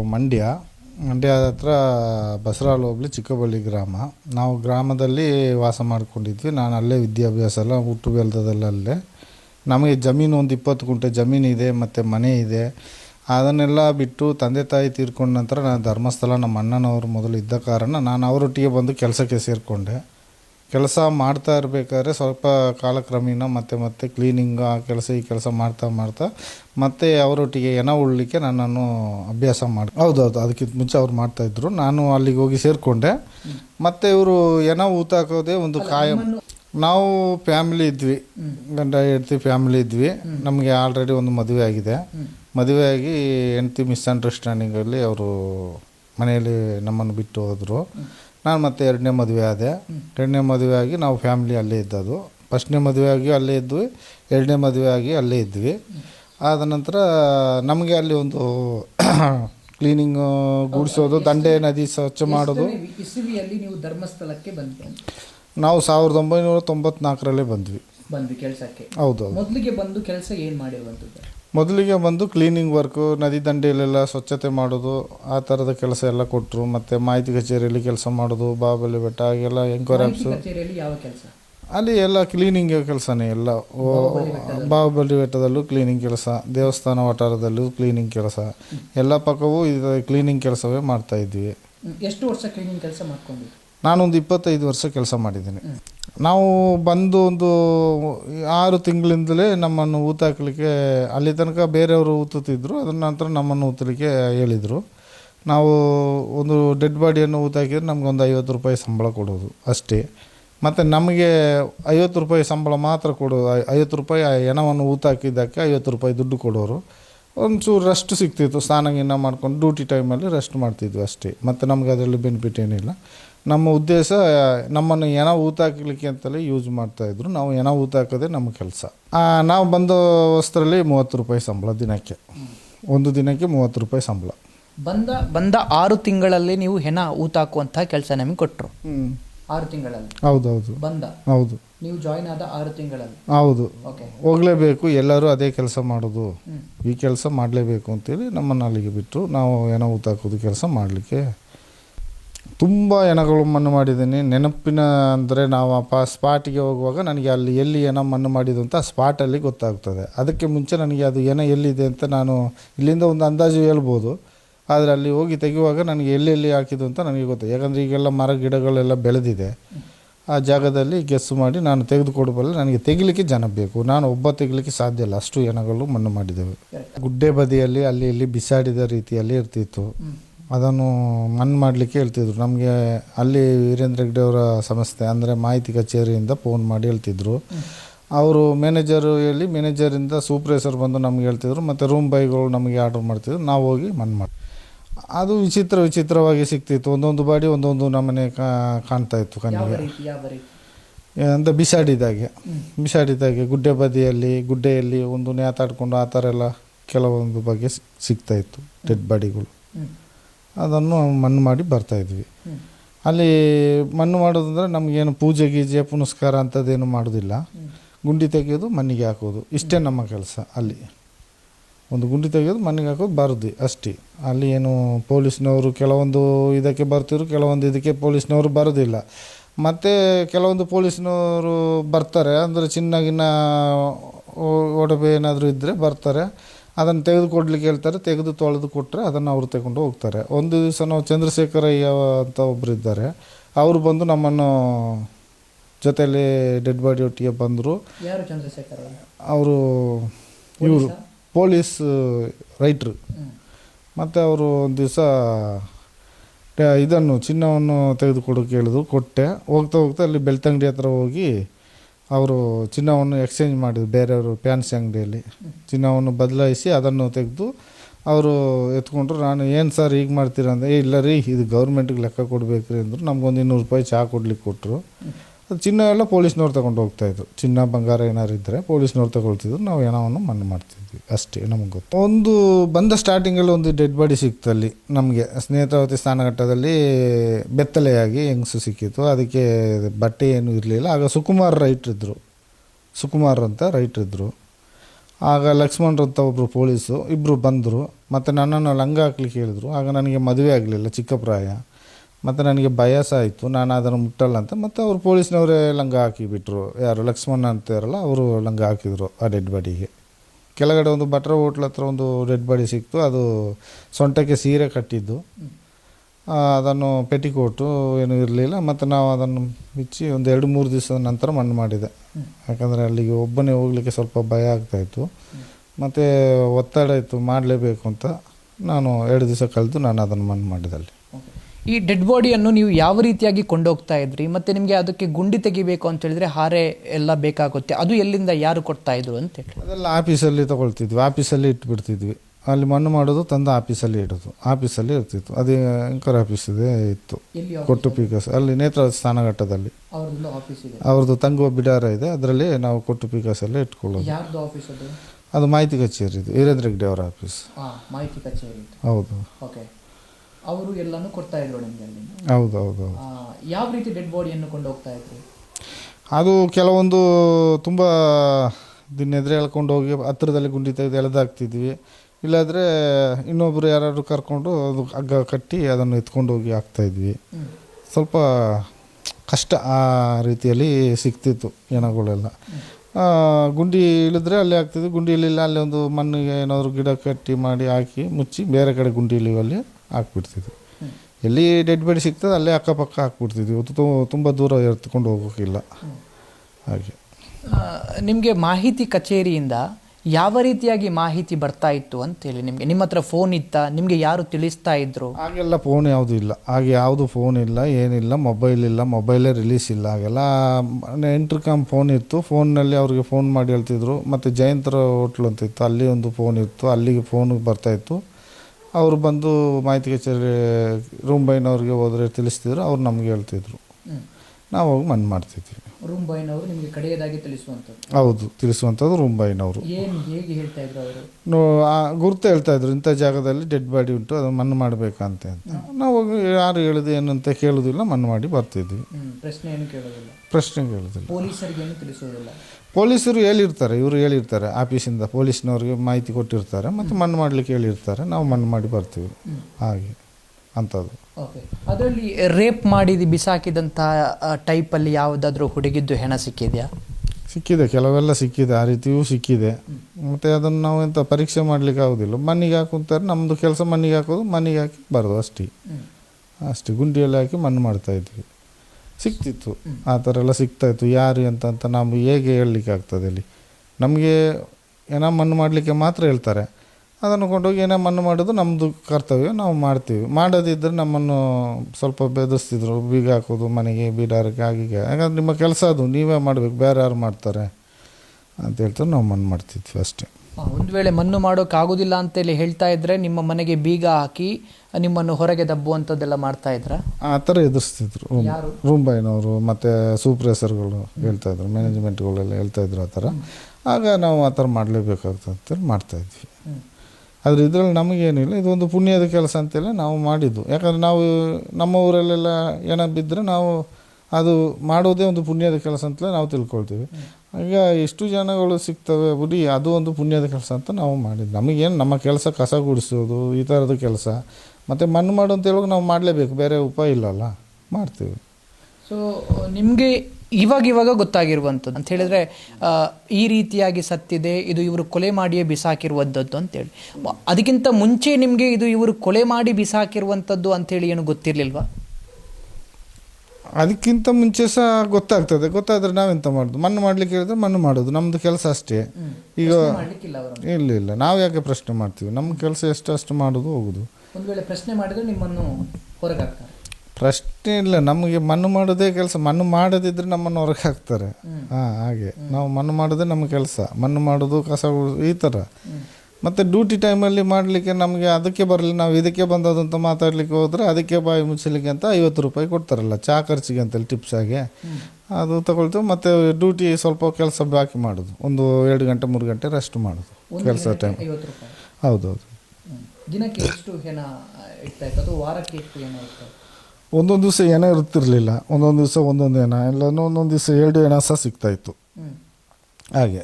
[SPEAKER 1] ಮಂಡ್ಯ ಮಂಡ್ಯ ಹತ್ರ ಬಸರಾಳು ಹೋಗ್ಲಿ ಚಿಕ್ಕಬಳ್ಳಿ ಗ್ರಾಮ. ನಾವು ಗ್ರಾಮದಲ್ಲಿ ವಾಸ ಮಾಡಿಕೊಂಡಿದ್ವಿ. ನಾನು ಅಲ್ಲೇ ವಿದ್ಯಾಭ್ಯಾಸ ಎಲ್ಲ ಹುಟ್ಟು ಬೆಳೆದದೆಲ್ಲ ನಮಗೆ ಜಮೀನು ಒಂದು ಇಪ್ಪತ್ತು ಗುಂಟೆ ಜಮೀನಿದೆ ಮತ್ತು ಮನೆ ಇದೆ. ಅದನ್ನೆಲ್ಲ ಬಿಟ್ಟು ತಂದೆ ತಾಯಿ ತೀರ್ಕೊಂಡ ನಂತರ ನಾನು ಧರ್ಮಸ್ಥಳ, ನಮ್ಮ ಅಣ್ಣನವರು ಮೊದಲು ಇದ್ದ ಕಾರಣ ನಾನು ಅವರೊಟ್ಟಿಗೆ ಬಂದು ಕೆಲಸಕ್ಕೆ ಸೇರಿಕೊಂಡೆ. ಕೆಲಸ ಮಾಡ್ತಾ ಇರಬೇಕಾದ್ರೆ ಸ್ವಲ್ಪ ಕಾಲಕ್ರಮೇಣ ಮತ್ತೆ ಮತ್ತೆ ಕ್ಲೀನಿಂಗ್ ಆ ಕೆಲಸ ಈ ಕೆಲಸ ಮಾಡ್ತಾ ಮಾಡ್ತಾ ಮತ್ತೆ ಅವರೊಟ್ಟಿಗೆ ಎನ ಉಳ್ಳಿಕ್ಕೆ ನನ್ನನ್ನು ಅಭ್ಯಾಸ ಮಾಡಿ ಹೌದೌದು ಅದಕ್ಕಿಂತ ಮುಂಚೆ ಅವ್ರು ಮಾಡ್ತಾಯಿದ್ರು ನಾನು ಅಲ್ಲಿಗೆ ಹೋಗಿ ಸೇರಿಕೊಂಡೆ. ಮತ್ತು ಇವರು ಎನ ಊತಾಕೋದೇ ಒಂದು ಕಾಯಂ. ನಾವು ಫ್ಯಾಮಿಲಿ ಇದ್ವಿ. ಗಂಡ ಹೆಂಡತಿ ಫ್ಯಾಮಿಲಿ ಇದ್ವಿ. ನಮಗೆ ಆಲ್ರೆಡಿ ಒಂದು ಮದುವೆ ಆಗಿದೆ. ಮದುವೆ ಆಗಿ ಹೆಂಡತಿ ಮಿಸ್ಅಂಡರ್ಸ್ಟ್ಯಾಂಡಿಂಗಲ್ಲಿ ಅವರು ಮನೆಯಲ್ಲಿ ನಮ್ಮನ್ನು ಬಿಟ್ಟು ಹೋದರು. ನಾನು ಮತ್ತೆ ಎರಡನೇ ಮದುವೆ ಆದೆ. ಎರಡನೇ ಮದುವೆ ಆಗಿ ನಾವು ಫ್ಯಾಮಿಲಿ ಅಲ್ಲೇ ಇದ್ದದ್ದು. ಫಸ್ಟ್ನೇ ಮದುವೆ ಆಗಿ ಅಲ್ಲೇ ಇದ್ವಿ. ಎರಡನೇ ಮದುವೆ ಆಗಿ ಅಲ್ಲೇ ಇದ್ವಿ. ಆದ ನಂತರ ನಮಗೆ ಅಲ್ಲಿ ಒಂದು ಕ್ಲೀನಿಂಗ್ ಗುಡಿಸೋದು ದಂಡೆ ನದಿ ಸ್ವಚ್ಛ ಮಾಡೋದು.
[SPEAKER 2] ಇಸವಿಯಲ್ಲಿ ನೀವು ಧರ್ಮಸ್ಥಳಕ್ಕೆ ಬಂದ್ವಿ
[SPEAKER 1] ನಾವು ಸಾವಿರದ ಒಂಬೈನೂರ ತೊಂಬತ್ನಾಲ್ಕರಲ್ಲೇ ಬಂದ್ವಿ.
[SPEAKER 2] ಬಂದ್ವಿ ಕೆಲಸಕ್ಕೆ.
[SPEAKER 1] ಹೌದು
[SPEAKER 2] ಮೊದಲಿಗೆ ಬಂದು ಕೆಲಸ ಏನು ಮಾಡಿರುವಂತದ್ದು
[SPEAKER 1] ಮೊದಲಿಗೆ ಬಂದು ಕ್ಲೀನಿಂಗ್ ವರ್ಕು ನದಿ ದಂಡೆಯಲ್ಲೆಲ್ಲ ಸ್ವಚ್ಛತೆ ಮಾಡೋದು ಆ ಥರದ ಕೆಲಸ ಎಲ್ಲ ಕೊಟ್ಟರು ಮತ್ತು ಮಾಹಿತಿ ಕಚೇರಿಯಲ್ಲಿ ಕೆಲಸ ಮಾಡೋದು ಬಾಬಲಿ ಬೆಟ್ಟ ಹಾಗೆಲ್ಲ ಎಂಕ್ವೈರಿ
[SPEAKER 2] ಮಾಹಿತಿ
[SPEAKER 1] ಆಫೀಸು
[SPEAKER 2] ಕಚೇರಿಯಲ್ಲಿ ಯಾವ ಕೆಲಸ?
[SPEAKER 1] ಅಲ್ಲಿ ಎಲ್ಲ ಕ್ಲೀನಿಂಗ್ ಕೆಲಸನೇ ಎಲ್ಲ ಓ- ಬಾಹುಬಲಿ ಬೆಟ್ಟದಲ್ಲೂ? ಕ್ಲೀನಿಂಗ್ ಕೆಲಸ ದೇವಸ್ಥಾನ ವಠಾರದಲ್ಲೂ ಕ್ಲೀನಿಂಗ್ ಕೆಲಸ. ಎಲ್ಲ ಪಕ್ಕವೂ ಇದು ಕ್ಲೀನಿಂಗ್ ಕೆಲಸವೇ ಮಾಡ್ತಾ ಇದ್ವಿ.
[SPEAKER 2] ಎಷ್ಟು ವರ್ಷ ಕ್ಲೀನಿಂಗ್ ಕೆಲಸ ಮಾಡ್ಕೊಂಡು
[SPEAKER 1] ನಾನೊಂದು ಇಪ್ಪತ್ತೈದು ವರ್ಷ ಕೆಲಸ ಮಾಡಿದ್ದೀನಿ. ನಾವು ಬಂದು ಒಂದು ಆರು ತಿಂಗಳಿಂದಲೇ ನಮ್ಮನ್ನು ಊತ ಹಾಕಲಿಕ್ಕೆ ಅಲ್ಲಿ ತನಕ ಬೇರೆಯವರು ಊತುತ್ತಿದ್ದರು ಅದರ ನಂತರ ನಮ್ಮನ್ನು ಊತಲಿಕ್ಕೆ ಹೇಳಿದರು. ನಾವು ಒಂದು ಡೆಡ್ ಬಾಡಿಯನ್ನು ಊತ ಹಾಕಿದ್ರೆ ನಮ್ಗೆ ಒಂದು ಐವತ್ತು ರೂಪಾಯಿ ಸಂಬಳ ಕೊಡೋದು ಅಷ್ಟೇ. ಮತ್ತು ನಮಗೆ ಐವತ್ತು ರೂಪಾಯಿ ಸಂಬಳ ಮಾತ್ರ ಕೊಡೋದು. ಐವತ್ತು ರೂಪಾಯಿ ಹೆಣವನ್ನು ಊತಾಕಿದ್ದಕ್ಕೆ ಐವತ್ತು ರೂಪಾಯಿ ದುಡ್ಡು ಕೊಡೋರು. ಒಂಚೂರು ರೆಸ್ಟ್ ಸಿಗ್ತಿತ್ತು. ಸ್ನಾನ ಗಿನ್ನ ಮಾಡ್ಕೊಂಡು ಡ್ಯೂಟಿ ಟೈಮಲ್ಲಿ ರೆಸ್ಟ್ ಮಾಡ್ತಿದ್ವಿ ಅಷ್ಟೇ. ಮತ್ತು ನಮಗೆ ಅದರಲ್ಲಿ ಬೆನಿಫಿಟ್ ಏನಿಲ್ಲ. ನಮ್ಮ ಉದ್ದೇಶ ನಮ್ಮನ್ನು ಏನೋ ಊತಾಕಲಿಕ್ಕೆ ಅಂತಲೇ ಯೂಸ್ ಮಾಡ್ತಾಯಿದ್ರು ನಾವು ಏನೋ ಊತಾಕೋದೇ ನಮ್ಮ ಕೆಲಸ. ನಾವು ಬಂದ ವಸ್ತ್ರಲ್ಲಿ ಮೂವತ್ತು ರೂಪಾಯಿ ಸಂಬಳ ದಿನಕ್ಕೆ. ಒಂದು ದಿನಕ್ಕೆ ಮೂವತ್ತು ರೂಪಾಯಿ ಸಂಬಳ.
[SPEAKER 2] ಬಂದ ಬಂದ ಆರು ತಿಂಗಳಲ್ಲಿ ನೀವು ಹೆಣ ಊತ ಹಾಕುವಂತಹ ಕೆಲಸ ನಮಗೆ
[SPEAKER 1] ಕೊಟ್ಟರು
[SPEAKER 2] ಆರು ತಿಂಗಳಲ್ಲಿ.
[SPEAKER 1] ಹೌದು.
[SPEAKER 2] ಬಂದ.
[SPEAKER 1] ಹೌದು.
[SPEAKER 2] ನೀವು ಜಾಯಿನ್ ಆದ ಆರು ತಿಂಗಳಲ್ಲಿ.
[SPEAKER 1] ಹೌದು.
[SPEAKER 2] ಹೋಗ್ಲೇಬೇಕು
[SPEAKER 1] ಹೋಗಲೇಬೇಕು ಎಲ್ಲರೂ ಅದೇ ಕೆಲಸ ಮಾಡೋದು. ಈ ಕೆಲಸ ಮಾಡಲೇಬೇಕು ಅಂತೇಳಿ ನಮ್ಮನ್ನ ಅಲ್ಲಿಗೆ ಬಿಟ್ಟರು ನಾವು ಏನೋ ಊತಾಕೋದು ಕೆಲಸ ಮಾಡಲಿಕ್ಕೆ ತುಂಬ ಹೆಣಗಳು ಮಣ್ಣು ಮಾಡಿದ್ದೀನಿ. ನೆನಪಿನ ಅಂದರೆ ನಾವು ಆ ಸ್ಪಾಟಿಗೆ ಹೋಗುವಾಗ ನನಗೆ ಅಲ್ಲಿ ಎಲ್ಲಿ ಏನೋ ಮಣ್ಣು ಮಾಡಿದ್ದು ಅಂತ ಸ್ಪಾಟಲ್ಲಿ ಗೊತ್ತಾಗ್ತದೆ. ಅದಕ್ಕೆ ಮುಂಚೆ ನನಗೆ ಅದು ಏನೋ ಎಲ್ಲಿದೆ ಅಂತ ನಾನು ಇಲ್ಲಿಂದ ಒಂದು ಅಂದಾಜು ಹೇಳ್ಬೋದು. ಆದರೆ ಅಲ್ಲಿ ಹೋಗಿ ತೆಗೆಯುವಾಗ ನನಗೆ ಎಲ್ಲೆಲ್ಲಿ ಹಾಕಿದ್ದು ಅಂತ ನನಗೆ ಗೊತ್ತು. ಯಾಕಂದರೆ ಈಗೆಲ್ಲ ಮರ ಗಿಡಗಳೆಲ್ಲ ಬೆಳೆದಿದೆ. ಆ ಜಾಗದಲ್ಲಿ ಗೆಸ್ ಮಾಡಿ ನಾನು ತೆಗೆದುಕೊಡಬಲ್ಲ ನನಗೆ ತೆಗಿಲಿಕ್ಕೆ ಜನ ಬೇಕು. ನಾನು ಒಬ್ಬ ತೆಗಿಲಿಕ್ಕೆ ಸಾಧ್ಯ ಇಲ್ಲ. ಅಷ್ಟು ಏನಗಳು ಮಣ್ಣು ಮಾಡಿದ್ದೇವೆ ಗುಡ್ಡೆ ಬದಿಯಲ್ಲಿ ಅಲ್ಲಿ ಇಲ್ಲಿ ಬಿಸಾಡಿದ ರೀತಿಯಲ್ಲಿ ಇರ್ತಿತ್ತು. ಅದನ್ನು ಮನ್ ಮಾಡಲಿಕ್ಕೆ ಹೇಳ್ತಿದ್ರು. ನಮಗೆ ಅಲ್ಲಿ ವೀರೇಂದ್ರ ಹೆಗ್ಡೆ ಅವರ ಸಂಸ್ಥೆ ಅಂದರೆ ಮಾಹಿತಿ ಕಚೇರಿಯಿಂದ ಫೋನ್ ಮಾಡಿ ಹೇಳ್ತಿದ್ರು. ಅವರು ಮ್ಯಾನೇಜರು ಹೇಳಿ ಮ್ಯಾನೇಜರಿಂದ ಸೂಪ್ರೈಸರ್ ಬಂದು ನಮ್ಗೆ ಹೇಳ್ತಿದ್ರು. ಮತ್ತು ರೂಮ್ ಬೈಗಳು ನಮಗೆ ಆರ್ಡರ್ ಮಾಡ್ತಿದ್ರು. ನಾವು ಹೋಗಿ ಮನ್ ಮಾಡಿ ಅದು ವಿಚಿತ್ರ ವಿಚಿತ್ರವಾಗಿ ಸಿಗ್ತಿತ್ತು ಒಂದೊಂದು ಬಾಡಿ ಒಂದೊಂದು ನಮ್ಮನೆ ಕಾಣ್ತಾ ಇತ್ತು ಕಣ್ಣಿಗೆ. ಅಂದರೆ ಬಿಸಾಡಿದಾಗೆ. ಬಿಸಾಡಿದಾಗೆ ಗುಡ್ಡೆ ಬದಿಯಲ್ಲಿ ಗುಡ್ಡೆಯಲ್ಲಿ ಒಂದು ನೇತಾಡಿಕೊಂಡು ಆ ಥರ ಎಲ್ಲ ಕೆಲವೊಂದು ಬಗ್ಗೆ ಸಿ- ಸಿಗ್ತಾ ಇತ್ತು. ಡೆಡ್ ಬಾಡಿಗಳು. ಅದನ್ನು ಮಣ್ಣು ಮಾಡಿ ಬರ್ತಾಯಿದ್ವಿ. ಅಲ್ಲಿ ಮಣ್ಣು ಮಾಡೋದಂದ್ರೆ ನಮಗೇನು ಪೂಜೆ ಗೀಜೆ ಪುನಸ್ಕಾರ ಅಂಥದ್ದೇನು ಮಾಡೋದಿಲ್ಲ. ಗುಂಡಿ ತೆಗೆಯೋದು ಮಣ್ಣಿಗೆ ಹಾಕೋದು. ಇಷ್ಟೇ ನಮ್ಮ ಕೆಲಸ ಅಲ್ಲಿ. ಒಂದು ಗುಂಡಿ ತೆಗೆಯೋದು ಮಣ್ಣಿಗೆ ಹಾಕೋದು ಬರೋದು ಅಷ್ಟೇ. ಅಲ್ಲಿ ಏನು ಪೊಲೀಸ್ನವರು ಕೆಲವೊಂದು ಇದಕ್ಕೆ ಬರ್ತಿದ್ರು ಕೆಲವೊಂದು ಇದಕ್ಕೆ ಪೊಲೀಸ್ನವರು ಬರೋದಿಲ್ಲ. ಮತ್ತು ಕೆಲವೊಂದು ಪೊಲೀಸ್ನವರು ಬರ್ತಾರೆ. ಅಂದರೆ ಚಿನ್ನ ಗಿನ್ನ ಒಡವೆ ಏನಾದರೂ ಇದ್ದರೆ ಬರ್ತಾರೆ. ಅದನ್ನು ತೆಗೆದುಕೊಡ್ಲಿಕ್ಕೆ ಹೇಳ್ತಾರೆ ತೆಗೆದು ತೊಳೆದು ಕೊಟ್ಟರೆ ಅದನ್ನು ಅವರು ತಗೊಂಡು ಹೋಗ್ತಾರೆ. ಒಂದು ದಿವಸ ನಾವು ಚಂದ್ರಶೇಖರಯ್ಯ ಅಂತ ಒಬ್ಬರು ಇದ್ದಾರೆ. ಅವರು ಬಂದು ನಮ್ಮನ್ನು ಜೊತೆಯಲ್ಲಿ ಡೆಡ್ ಬಾಡಿ ಒಟ್ಟಿಗೆ ಬಂದರು.
[SPEAKER 2] ಯಾರು ಚಂದ್ರಶೇಖರ್ ಅವರು?
[SPEAKER 1] ಇವರು ಪೊಲೀಸ್ ರೈಟ್ರು. ಮತ್ತು ಅವರು ಒಂದು ದಿವಸ ಇದನ್ನು ಚಿನ್ನವನ್ನು ತೆಗೆದುಕೊಡೋಕೆ ಹೇಳಿದ್ರು ಕೊಟ್ಟೆ. ಹೋಗ್ತಾ ಹೋಗ್ತಾ ಅಲ್ಲಿ ಬೆಳ್ತಂಗಡಿ ಹತ್ರ ಹೋಗಿ ಅವರು ಚಿನ್ನವನ್ನು ಎಕ್ಸ್ಚೇಂಜ್ ಮಾಡಿದ್ರು ಬೇರೆಯವರು ಪ್ಯಾನ್ಸಿ ಅಂಗಡಿಯಲ್ಲಿ. ಚಿನ್ನವನ್ನು ಬದಲಾಯಿಸಿ ಅದನ್ನು ತೆಗೆದು ಅವರು ಎತ್ಕೊಂಡ್ರು, ನಾನು ಏನು ಸರ್ ಈಗ ಮಾಡ್ತೀರ? ಅಂದರೆ ಇಲ್ಲ ರೀ, ಇದು ಗೌರ್ಮೆಂಟ್ಗೆ ಲೆಕ್ಕ ಕೊಡಬೇಕ್ರಿ ಅಂದರು, ನಮ್ಗೊಂದು ಇನ್ನೂರು ರೂಪಾಯಿ ಚಹಾ ಕೊಡ್ಲಿಕ್ಕೆ ಕೊಟ್ಟರು ಚಿನ್ನ ಎಲ್ಲ ಪೊಲೀಸ್ನವ್ರು ತಗೊಂಡು ಹೋಗ್ತಾಯಿದ್ರು ಚಿನ್ನ, ಬಂಗಾರ ಏನಾರು ಇದ್ದರೆ ಪೊಲೀಸ್ನವ್ರು ತಗೊಳ್ತಿದ್ರು. ನಾವು ಏನವನ್ನು ಮಣ್ಣು ಮಾಡ್ತಿದ್ವಿ. ಅಷ್ಟೇ, ನಮಗೆ ಗೊತ್ತು. ಒಂದು ಬಂದ ಸ್ಟಾರ್ಟಿಂಗಲ್ಲಿ ಒಂದು ಡೆಡ್ ಬಾಡಿ ಸಿಕ್ತಲ್ಲಿ ನಮಗೆ. ಸ್ನೇಹಿತಾವತಿ ಸ್ಥಾನಘಟ್ಟದಲ್ಲಿ ಬೆತ್ತಲೆಯಾಗಿ ಹೆಂಗಸು ಸಿಕ್ಕಿತ್ತು. ಅದಕ್ಕೆ ಬಟ್ಟೆ ಏನೂ ಇರಲಿಲ್ಲ. ಆಗ ಸುಕುಮಾರ್ ರೈಟ್ರಿದ್ದರು ಸುಕುಮಾರ್ ಅಂತ ರೈಟ್ರ್ ಇದ್ದರು ಆಗ ಲಕ್ಷ್ಮಣ್ ಅಂತ ಒಬ್ಬರು ಪೊಲೀಸು ಇಬ್ಬರು ಬಂದರು. ಮತ್ತು ನನ್ನನ್ನು ಲಂಗ ಹಾಕ್ಲಿಕ್ಕೆ ಹೇಳಿದ್ರು. ಆಗ ನನಗೆ ಮದುವೆ ಆಗಲಿಲ್ಲ ಚಿಕ್ಕ ಪ್ರಾಯ ಮತ್ತು ನನಗೆ ಬಯಸ ಆಯಿತು ನಾನು ಅದನ್ನು ಮುಟ್ಟಲ್ಲ ಅಂತ. ಮತ್ತು ಅವರು ಪೊಲೀಸ್ನವರೇ ಲಂಗ ಹಾಕಿಬಿಟ್ರು ಯಾರು, ಲಕ್ಷ್ಮಣ ಅಂತಾರಲ್ಲ ಅವರು ಲಂಗ ಹಾಕಿದರು ಆ ಡೆಡ್ ಬಾಡಿಗೆ ಕೆಳಗಡೆ ಒಂದು ಬಟ್ರ ಹೋಟ್ಲ್ ಹತ್ರ ಒಂದು ಡೆಡ್ ಬಾಡಿ ಸಿಕ್ತು. ಅದು ಸೊಂಟಕ್ಕೆ ಸೀರೆ ಕಟ್ಟಿದ್ದು. ಅದನ್ನು ಪೆಟಿಕೋಟು ಏನೂ ಇರಲಿಲ್ಲ. ಮತ್ತು ನಾವು ಅದನ್ನು ಬಿಚ್ಚಿ ಒಂದು ಎರಡು ಮೂರು ದಿವಸದ ನಂತರ ಮಣ್ಣು ಮಾಡಿದೆ. ಯಾಕಂದರೆ ಅಲ್ಲಿಗೆ ಒಬ್ಬನೇ ಹೋಗಲಿಕ್ಕೆ ಸ್ವಲ್ಪ ಭಯ ಆಗ್ತಾಯಿತ್ತು ಮತ್ತು ಒತ್ತಡ ಇತ್ತು, ಮಾಡಲೇಬೇಕು ಅಂತ ನಾನು ಎರಡು ದಿವಸ ಕಳೆದು ನಾನು ಅದನ್ನು ಮಣ್ಣು ಮಾಡಿದೆ ಅಲ್ಲಿ.
[SPEAKER 2] ಈ ಡೆಡ್ ಬಾಡಿಯನ್ನು ನೀವು ಯಾವ ರೀತಿಯಾಗಿ ಕೊಂಡೋಗ್ತಾ ಇದ್ರಿ? ಮತ್ತೆ ನಿಮಗೆ ಅದಕ್ಕೆ ಗುಂಡಿ ತೆಗಿಬೇಕು ಅಂತ ಹೇಳಿದ್ರೆ ಹಾರೆ ಎಲ್ಲ ಬೇಕಾಗುತ್ತೆ. ಅದು ಎಲ್ಲಿಂದ ಯಾರು ಕೊಡ್ತಾ ಇದ್ರು ಅಂತ ಹೇಳಿ.
[SPEAKER 1] ಅದೆಲ್ಲ ಆಫೀಸಲ್ಲಿ ತಗೊಳ್ತಿದ್ವಿ. ಆಫೀಸಲ್ಲಿ ಇಟ್ಬಿಡ್ತಿದ್ವಿ. ಅಲ್ಲಿ ಮಣ್ಣು ಮಾಡೋದು ತಂದು ಆಫೀಸಲ್ಲಿ ಇಡೋದು. ಆಫೀಸಲ್ಲಿ ಇರ್ತಿತ್ತು. ಅದೇ ಅಂಕರ್ ಆಫೀಸ್ ಇದೆ ಇತ್ತು. ಕೊಟ್ಟು ಪೀಕಸ್ ಅಲ್ಲಿ ನೇತ್ರ ಸ್ಥಾನಘಟ್ಟದಲ್ಲಿ.
[SPEAKER 2] ಅವ್ರದ್ದು
[SPEAKER 1] ತಂಗುವ ಬಿಡಾರ ಇದೆ. ಅದರಲ್ಲಿ ನಾವು ಕೊಟ್ಟು ಪೀಕಸಲ್ಲೇ ಇಟ್ಕೊಳ್ಳೋದು.
[SPEAKER 2] ಅದು?
[SPEAKER 1] ಮಾಹಿತಿ ಕಚೇರಿ ಇದು. ವೀರೇಂದ್ರ ಹೆಗ್ಡೆ ಅವರ ಆಫೀಸ್
[SPEAKER 2] ಹಾ ಮಾಹಿತಿ ಕಚೇರಿ.
[SPEAKER 1] ಹೌದು.
[SPEAKER 2] ಓಕೆ ಅವರು ಎಲ್ಲಾನು ಕೊಡ್ತಾ ಇದ್ರು ನಿಮಗೆ ಅಲ್ಲಿ.
[SPEAKER 1] ಹೌದು ಹೌದು ಹೌದು.
[SPEAKER 2] ಆ, ಯಾವ ರೀತಿ ಡೆಡ್ ಬಾಡಿಯನ್ನು ಕೊಂಡು ಹೋಗ್ತಾ ಇದ್ರು?
[SPEAKER 1] ಅದು ಕೆಲವೊಂದು ತುಂಬ ದಿನ ಎದುರು ಎಳ್ಕೊಂಡು ಹೋಗಿ ಹತ್ತಿರದಲ್ಲಿ ಗುಂಡಿ ತೆಗೆದು ಎಳೆದಾಕ್ತಿದ್ವಿ. ಇಲ್ಲಾದರೆ ಇನ್ನೊಬ್ಬರು ಯಾರಾದ್ರು ಕರ್ಕೊಂಡು ಅದು ಹಗ್ಗ ಕಟ್ಟಿ ಅದನ್ನು ಎತ್ಕೊಂಡು ಹೋಗಿ ಹಾಕ್ತಾಯಿದ್ವಿ
[SPEAKER 2] ಹ್ಮ್.
[SPEAKER 1] ಸ್ವಲ್ಪ ಕಷ್ಟ ಆ ರೀತಿಯಲ್ಲಿ ಸಿಗ್ತಿತ್ತು ಏನಗಳೆಲ್ಲ ಆ, ಗುಂಡಿ ಇಳಿದ್ರೆ ಅಲ್ಲೇ ಆಗ್ತಿದ್ವಿ ಗುಂಡಿ ಇಳಿಲ್ಲ ಅಲ್ಲಿ ಒಂದು ಮಣ್ಣಿಗೆ ಏನಾದರೂ ಗಿಡ ಕಟ್ಟಿ ಮಾಡಿ ಹಾಕಿ ಮುಚ್ಚಿ ಬೇರೆ ಕಡೆ ಗುಂಡಿ ಇಳಿಯುವಲ್ಲಿ ಹಾಕ್ಬಿಡ್ತಿದ್ವಿ. ಎಲ್ಲಿ ಡೆಡ್ ಬಾಡಿ ಸಿಗ್ತದೆ ಅಲ್ಲೇ ಅಕ್ಕಪಕ್ಕ ಹಾಕ್ಬಿಡ್ತಿದ್ವಿ. ತು- ತುಂಬ ದೂರ ಎತ್ಕೊಂಡು ಹೋಗೋಕ್ಕಿಲ್ಲ. ಹಾಗೆ.
[SPEAKER 2] ನಿಮಗೆ ಮಾಹಿತಿ ಕಚೇರಿಯಿಂದ ಯಾವ ರೀತಿಯಾಗಿ ಮಾಹಿತಿ ಬರ್ತಾ ಇತ್ತು ಅಂತೇಳಿ ನಿಮಗೆ? ನಿಮ್ಮ ಹತ್ರ ಫೋನ್ ಇತ್ತ? ನಿಮಗೆ ಯಾರು ತಿಳಿಸ್ತಾ ಇದ್ರು?
[SPEAKER 1] ಹಾಗೆಲ್ಲ ಫೋನ್ ಯಾವುದೂ ಇಲ್ಲ. ಹಾಗೆ ಯಾವುದು ಫೋನ್ ಇಲ್ಲ ಏನಿಲ್ಲ ಮೊಬೈಲ್ ಇಲ್ಲ ಮೊಬೈಲೇ ರಿಲೀಸ್ ಇಲ್ಲ. ಹಾಗೆಲ್ಲ ಇಂಟರ್ಕಾಮ್ ಫೋನ್ ಇತ್ತು. ಫೋನ್ನಲ್ಲಿ ಅವ್ರಿಗೆ ಫೋನ್ ಮಾಡಿ ಹೇಳ್ತಿದ್ರು. ಮತ್ತು ಜಯಂತರ ಹೋಟ್ಲು ಅಂತ ಇತ್ತು. ಅಲ್ಲಿ ಒಂದು ಫೋನ್ ಇತ್ತು. ಅಲ್ಲಿಗೆ ಫೋನ್ ಬರ್ತಾಯಿತ್ತು ಅವರು ಬಂದು ಮಾಹಿತಿ ಕಚೇರಿ ರೂಮ್ ಬೈನವ್ರಿಗೆ ಹೋದರೆ ತಿಳಿಸ್ತಿದ್ರು ಅವ್ರು ನಮಗೆ ಹೇಳ್ತಿದ್ರು. ನಾವು ಹೋಗಿ ಮನ್ ಮಾಡ್ತಿದ್ವಿ.
[SPEAKER 2] ರೂಮ್ ಬಾಯ್ನವರು ನಿಮಗೆ ಕಡೆಯದಾಗಿ ತಿಳಿಸುವಂಥದ್ದು.
[SPEAKER 1] ಹೌದು ತಿಳಿಸುವಂಥದ್ದು ರೂಮ್
[SPEAKER 2] ಏನು ಹೇಗೆ ಹೇಳ್ತಾ ಇದ್ರು ಅವರು?
[SPEAKER 1] ನೋ ಆ ಗುರುತು ಹೇಳ್ತಾ ಇದ್ರು ಇಂಥ ಜಾಗದಲ್ಲಿ ಡೆಡ್ ಬಾಡಿ ಉಂಟು ಅದನ್ನು ಮಣ್ಣು ಮಾಡಬೇಕಂತೆ ಅಂತ. ನಾವು ಹೋಗಿ ಯಾರು ಹೇಳಿದೆ ಏನಂತ ಕೇಳೋದಿಲ್ಲ ಮಣ್ಣು ಮಾಡಿ ಬರ್ತಿದ್ವಿ.
[SPEAKER 2] ಪ್ರಶ್ನೆ ಏನು ಕೇಳೋದಿಲ್ಲ.
[SPEAKER 1] ಪ್ರಶ್ನೆ ಕೇಳೋದಿಲ್ಲ.
[SPEAKER 2] ಪೊಲೀಸರಿಗೆ ಏನು ತಿಳಿಸೋದಿಲ್ಲ
[SPEAKER 1] ಪೊಲೀಸರು ಹೇಳಿರ್ತಾರೆ ಇವರು ಹೇಳಿರ್ತಾರೆ ಆಫೀಸಿಂದ ಪೊಲೀಸ್ನವ್ರಿಗೆ ಮಾಹಿತಿ ಕೊಟ್ಟಿರ್ತಾರೆ ಮತ್ತು ಮಣ್ಣು ಮಾಡಲಿಕ್ಕೆ ಹೇಳಿರ್ತಾರೆ ನಾವು ಮಣ್ಣು ಮಾಡಿ ಬರ್ತೀವಿ. ಹಾಗೆ ಅಂಥದ್ದು.
[SPEAKER 2] ಓಕೆ ಅದರಲ್ಲಿ ರೇಪ್ ಮಾಡಿ ಬಿಸಾಕಿದಂತಹ ಟೈಪಲ್ಲಿ ಯಾವುದಾದ್ರೂ ಹುಡುಗಿದ್ದು ಹೆಣ ಸಿಕ್ಕಿದೆಯಾ?
[SPEAKER 1] ಸಿಕ್ಕಿದೆ ಕೆಲವೆಲ್ಲ ಸಿಕ್ಕಿದೆ ಆ ರೀತಿಯೂ ಸಿಕ್ಕಿದೆ. ಮತ್ತು ಅದನ್ನು ನಾವು ಎಂಥ ಪರೀಕ್ಷೆ ಮಾಡಲಿಕ್ಕೆ ಆಗೋದಿಲ್ಲ. ಮಣ್ಣಿಗೆ ಹಾಕುತ್ತಾರೆ ನಮ್ಮದು ಕೆಲಸ ಮಣ್ಣಿಗೆ ಹಾಕೋದು ಮಣ್ಣಿಗೆ ಹಾಕಿ ಬರೋದು ಅಷ್ಟೇ. ಅಷ್ಟೇ ಗುಂಡಿಯಲ್ಲಿ ಹಾಕಿ ಮಣ್ಣು ಮಾಡ್ತಾ ಇದ್ವಿ ಸಿಕ್ತಿತ್ತು. ಆ ಥರ ಎಲ್ಲ ಸಿಗ್ತಾಯಿತ್ತು ಯಾರು ಅಂತ ಅಂತ ನಾವು ಹೇಗೆ ಹೇಳಲಿಕ್ಕೆ ಆಗ್ತದೆ ಇಲ್ಲಿ? ನಮಗೆ ಏನೋ ಮಣ್ಣು ಮಾಡಲಿಕ್ಕೆ ಮಾತ್ರ ಹೇಳ್ತಾರೆ. ಅದನ್ನು ಕೊಂಡೋಗಿ ಏನೋ ಮಣ್ಣು ಮಾಡೋದು ನಮ್ಮದು ಕರ್ತವ್ಯ, ನಾವು ಮಾಡ್ತೀವಿ. ಮಾಡೋದಿದ್ದರೆ ನಮ್ಮನ್ನು ಸ್ವಲ್ಪ ಬೆದರಿಸ್ತಿದ್ರು. ಬೀಗ ಹಾಕೋದು, ಮನೆಗೆ ಬೀಡಾರಕ್ಕೆ ಆಗೀಗ ಯಾಕಂದ್ರೆ ನಿಮ್ಮ ಕೆಲಸ ಅದು. ನೀವೇ ಮಾಡಬೇಕು. ಬೇರೆ ಯಾರು ಮಾಡ್ತಾರೆ? ಅಂತ ಹೇಳ್ತಾರೆ. ನಾವು ಮಣ್ಣು ಮಾಡ್ತಿದ್ವಿ ಅಷ್ಟೇ.
[SPEAKER 2] ಒಂದು ವೇಳೆ ಮಣ್ಣು ಮಾಡೋಕ್ಕಾಗೋದಿಲ್ಲ ಅಂತೇಳಿ ಹೇಳ್ತಾ ಇದ್ರೆ ನಿಮ್ಮ ಮನೆಗೆ ಬೀಗ ಹಾಕಿ ನಿಮ್ಮನ್ನು ಹೊರಗೆ ದಬ್ಬುವಂಥದ್ದೆಲ್ಲ ಮಾಡ್ತಾ ಇದ್ರ?
[SPEAKER 1] ಆ ಥರ ಎದುರಿಸ್ತಿದ್ರು. ರೂಮ್? ರೂಮ್ ಬಾಯ್ನವರು ಮತ್ತು ಸೂಪ್ರೆಸರ್ಗಳು ಹೇಳ್ತಾ ಇದ್ರು ಮ್ಯಾನೇಜ್ಮೆಂಟ್ಗಳೆಲ್ಲ ಹೇಳ್ತಾ ಇದ್ರು ಆ ಥರ. ಆಗ ನಾವು ಆ ಥರ ಮಾಡಲೇಬೇಕಾಗ್ತದೆ ಮಾಡ್ತಾ ಮಾಡ್ತಾಯಿದ್ವಿ ಆದರೆ ಇದರಲ್ಲಿ ನಮಗೇನಿಲ್ಲ ಇದೊಂದು ಪುಣ್ಯದ ಕೆಲಸ ಅಂತೇಳಿ ನಾವು ಮಾಡಿದ್ದು. ಯಾಕಂದರೆ ನಾವು ನಮ್ಮ ಊರಲ್ಲೆಲ್ಲ ಏನ ಬಿದ್ದರೆ ನಾವು ಅದು ಮಾಡೋದೇ ಒಂದು ಪುಣ್ಯದ ಕೆಲಸ ಅಂತಲೇ ನಾವು ತಿಳ್ಕೊಳ್ತೀವಿ. ಈಗ ಎಷ್ಟು ಜನಗಳು ಸಿಗ್ತವೆ ಬುಡಿ, ಅದು ಒಂದು ಪುಣ್ಯದ ಕೆಲಸ ಅಂತ ನಾವು ಮಾಡಿದ್ದು. ನಮಗೇನು ನಮ್ಮ ಕೆಲಸ ಕಸ ಗುಡಿಸೋದು, ಈ ಥರದ ಕೆಲಸ. ಮತ್ತು ಮಣ್ಣು ಮಾಡು ಅಂತ ಹೇಳುವಾಗ ನಾವು ಮಾಡಲೇಬೇಕು, ಬೇರೆ ಉಪಾಯ ಇಲ್ಲಲ್ಲ, ಮಾಡ್ತೀವಿ.
[SPEAKER 2] ಸೊ ನಿಮಗೆ ಇವಾಗ ಇವಾಗ ಗೊತ್ತಾಗಿರುವಂಥದ್ದು. ಅಂತ ಹೇಳಿದ್ರೆ ಈ ರೀತಿಯಾಗಿ ಸತ್ತಿದೆ, ಇದು ಇವರು ಕೊಲೆ ಮಾಡಿಯೇ ಬಿಸಾಕಿರುವಂಥದ್ದು ಅಂತೇಳಿ ಅದಕ್ಕಿಂತ ಮುಂಚೆ ನಿಮಗೆ ಇದು ಇವರು ಕೊಲೆ ಮಾಡಿ ಬಿಸಾಕಿರುವಂಥದ್ದು ಅಂತೇಳಿ ಏನು ಗೊತ್ತಿರಲಿಲ್ವಾ?
[SPEAKER 1] ಅದಕ್ಕಿಂತ ಮುಂಚೆ ಸಹ ಗೊತ್ತಾಗ್ತದೆ. ಗೊತ್ತಾದರೆ ನಾವೆಂತ ಮಾಡುದು? ಮಣ್ಣು ಮಾಡ್ಲಿಕ್ಕೆ ಹೇಳಿದ್ರೆ ಮಣ್ಣು ಮಾಡೋದು. ನಮ್ಮದು ಕೆಲಸ ಅಷ್ಟೇ. ಈಗ ಇಲ್ಲ ಇಲ್ಲ. ನಾವು ಯಾಕೆ ಪ್ರಶ್ನೆ ಮಾಡ್ತೀವಿ? ನಮ್ಮ ಕೆಲಸ ಎಷ್ಟು ಅಷ್ಟು ಮಾಡೋದು ಹೋಗುದು.
[SPEAKER 2] ಒಂದು ವೇಳೆ ಪ್ರಶ್ನೆ ಮಾಡಿದ್ರೆ ನಿಮ್ಮನ್ನು ಹೊರಗೆ ಹಾಕ್ತಾರೆ
[SPEAKER 1] ಪ್ರಶ್ನೆ ಇಲ್ಲ. ನಮಗೆ ಮಣ್ಣು ಮಾಡೋದೇ ಕೆಲಸ. ಮಣ್ಣು ಮಾಡದಿದ್ರೆ ನಮ್ಮನ್ನು ಹೊರಗೆ ಹಾಕ್ತಾರೆ ಹಾಂ ಹಾಗೆ. ನಾವು ಮಣ್ಣು ಮಾಡೋದೇ ನಮ್ಮ ಕೆಲಸ. ಮಣ್ಣು ಮಾಡೋದು ಕಸ ಈ ಥರ ಮತ್ತು ಡ್ಯೂಟಿ ಟೈಮಲ್ಲಿ ಮಾಡಲಿಕ್ಕೆ ನಮಗೆ ಅದಕ್ಕೆ ಬರಲಿ ನಾವು ಇದಕ್ಕೆ ಬಂದದ್ದು ಅಂತ ಮಾತಾಡಲಿಕ್ಕೆ ಹೋದರೆ ಅದಕ್ಕೆ ಬಾಯಿ ಮುಚ್ಚಲಿಕ್ಕೆ ಅಂತ ಐವತ್ತು ರೂಪಾಯಿ ಕೊಡ್ತಾರಲ್ಲ ಚಾ ಖರ್ಚಿಗೆ ಅಂತೇಳಿ ಟಿಪ್ಸ್ ಆಗಿ ಅದು ತಗೊಳ್ತೇವೆ ಮತ್ತು ಡ್ಯೂಟಿ ಸ್ವಲ್ಪ ಕೆಲಸ ಬಾಕಿ ಮಾಡೋದು. ಒಂದು ಎರಡು ಗಂಟೆ ಮೂರು ಗಂಟೆ ರೆಸ್ಟ್ ಮಾಡೋದು. ಕೆಲಸ ಟೈಮ್ ಹೌದೌದು.
[SPEAKER 2] ದಿನಕ್ಕೆ ಎಷ್ಟು ಹೆಣ ಇಡ್ತಾ ಇತ್ತು ವಾರಕ್ಕೆ ಎಷ್ಟು ಹೆಣ ಇತ್ತು
[SPEAKER 1] ಒಂದೊಂದು ದಿವಸ ಏನೇ ಇರುತ್ತಿರಲಿಲ್ಲ. ಒಂದೊಂದು ದಿವಸ ಒಂದೊಂದು ಏನ ಇಲ್ಲ ಒಂದೊಂದು ದಿವಸ ಎರಡು ಎಣ ಸಹ ಸಿಗ್ತಾಯಿತ್ತು ಹಾಗೆ.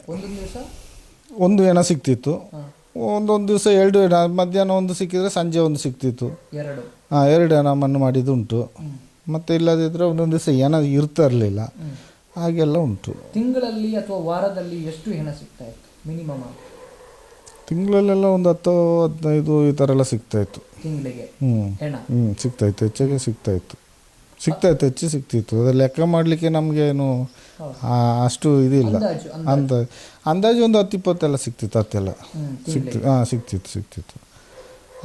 [SPEAKER 1] ಒಂದು ಎಣ ಸಿಕ್ತಿತ್ತು
[SPEAKER 2] ಹಾಂ.
[SPEAKER 1] ಒಂದೊಂದು ದಿವಸ ಎರಡು ಮಧ್ಯಾಹ್ನ ಒಂದು ಸಿಕ್ಕಿದ್ರೆ ಸಂಜೆ ಒಂದು ಸಿಕ್ತಿತ್ತು.
[SPEAKER 2] ಎರಡು.
[SPEAKER 1] ಹಾಂ ಎರಡು ನಮ್ಮನ್ನು ಮಣ್ಣು ಮಾಡಿದ್ದುಂಟು ಮತ್ತು ಇಲ್ಲದಿದ್ದರೆ ಒಂದೊಂದು ದಿವಸ ಏನಾದ್ರು ಇರ್ತಾ ಇರಲಿಲ್ಲ. ಹಾಗೆಲ್ಲ ಉಂಟು.
[SPEAKER 2] ತಿಂಗಳಲ್ಲಿ ಅಥವಾ ವಾರದಲ್ಲಿ ಎಷ್ಟು ಹೆಣ ಸಿಗ್ತಾ ಇತ್ತು? ಮಿನಿಮಮ್
[SPEAKER 1] ತಿಂಗಳಲ್ಲೆಲ್ಲ ಒಂದು ಹತ್ತು ಹದಿನೈದು ಈ ಥರ ಎಲ್ಲ ಸಿಗ್ತಾಯಿತ್ತು
[SPEAKER 2] ತಿಂಗಳಿಗೆ
[SPEAKER 1] ಹ್ಞೂ
[SPEAKER 2] ಹೆಣ?
[SPEAKER 1] ಹ್ಞೂ ಸಿಗ್ತಾ ಇತ್ತು ಸಿಗ್ತಾ ಇತ್ತು. ಹೆಚ್ಚು ಸಿಗ್ತಿತ್ತು. ಅದು ಲೆಕ್ಕ ಮಾಡಲಿಕ್ಕೆ ನಮಗೇನು. ಅಷ್ಟು ಇದಿಲ್ಲ.
[SPEAKER 2] ಇಲ್ಲ
[SPEAKER 1] ಅಂದ ಅಂದಾಜು. ಒಂದು ಹತ್ತು ಇಪ್ಪತ್ತೆಲ್ಲ ಸಿಕ್ತಿತ್ತು ಹತ್ತೆಲ್ಲ ಸಿಕ್ತಿ ಹಾಂ ಸಿಕ್ತಿತ್ತು ಸಿಕ್ತಿತ್ತು.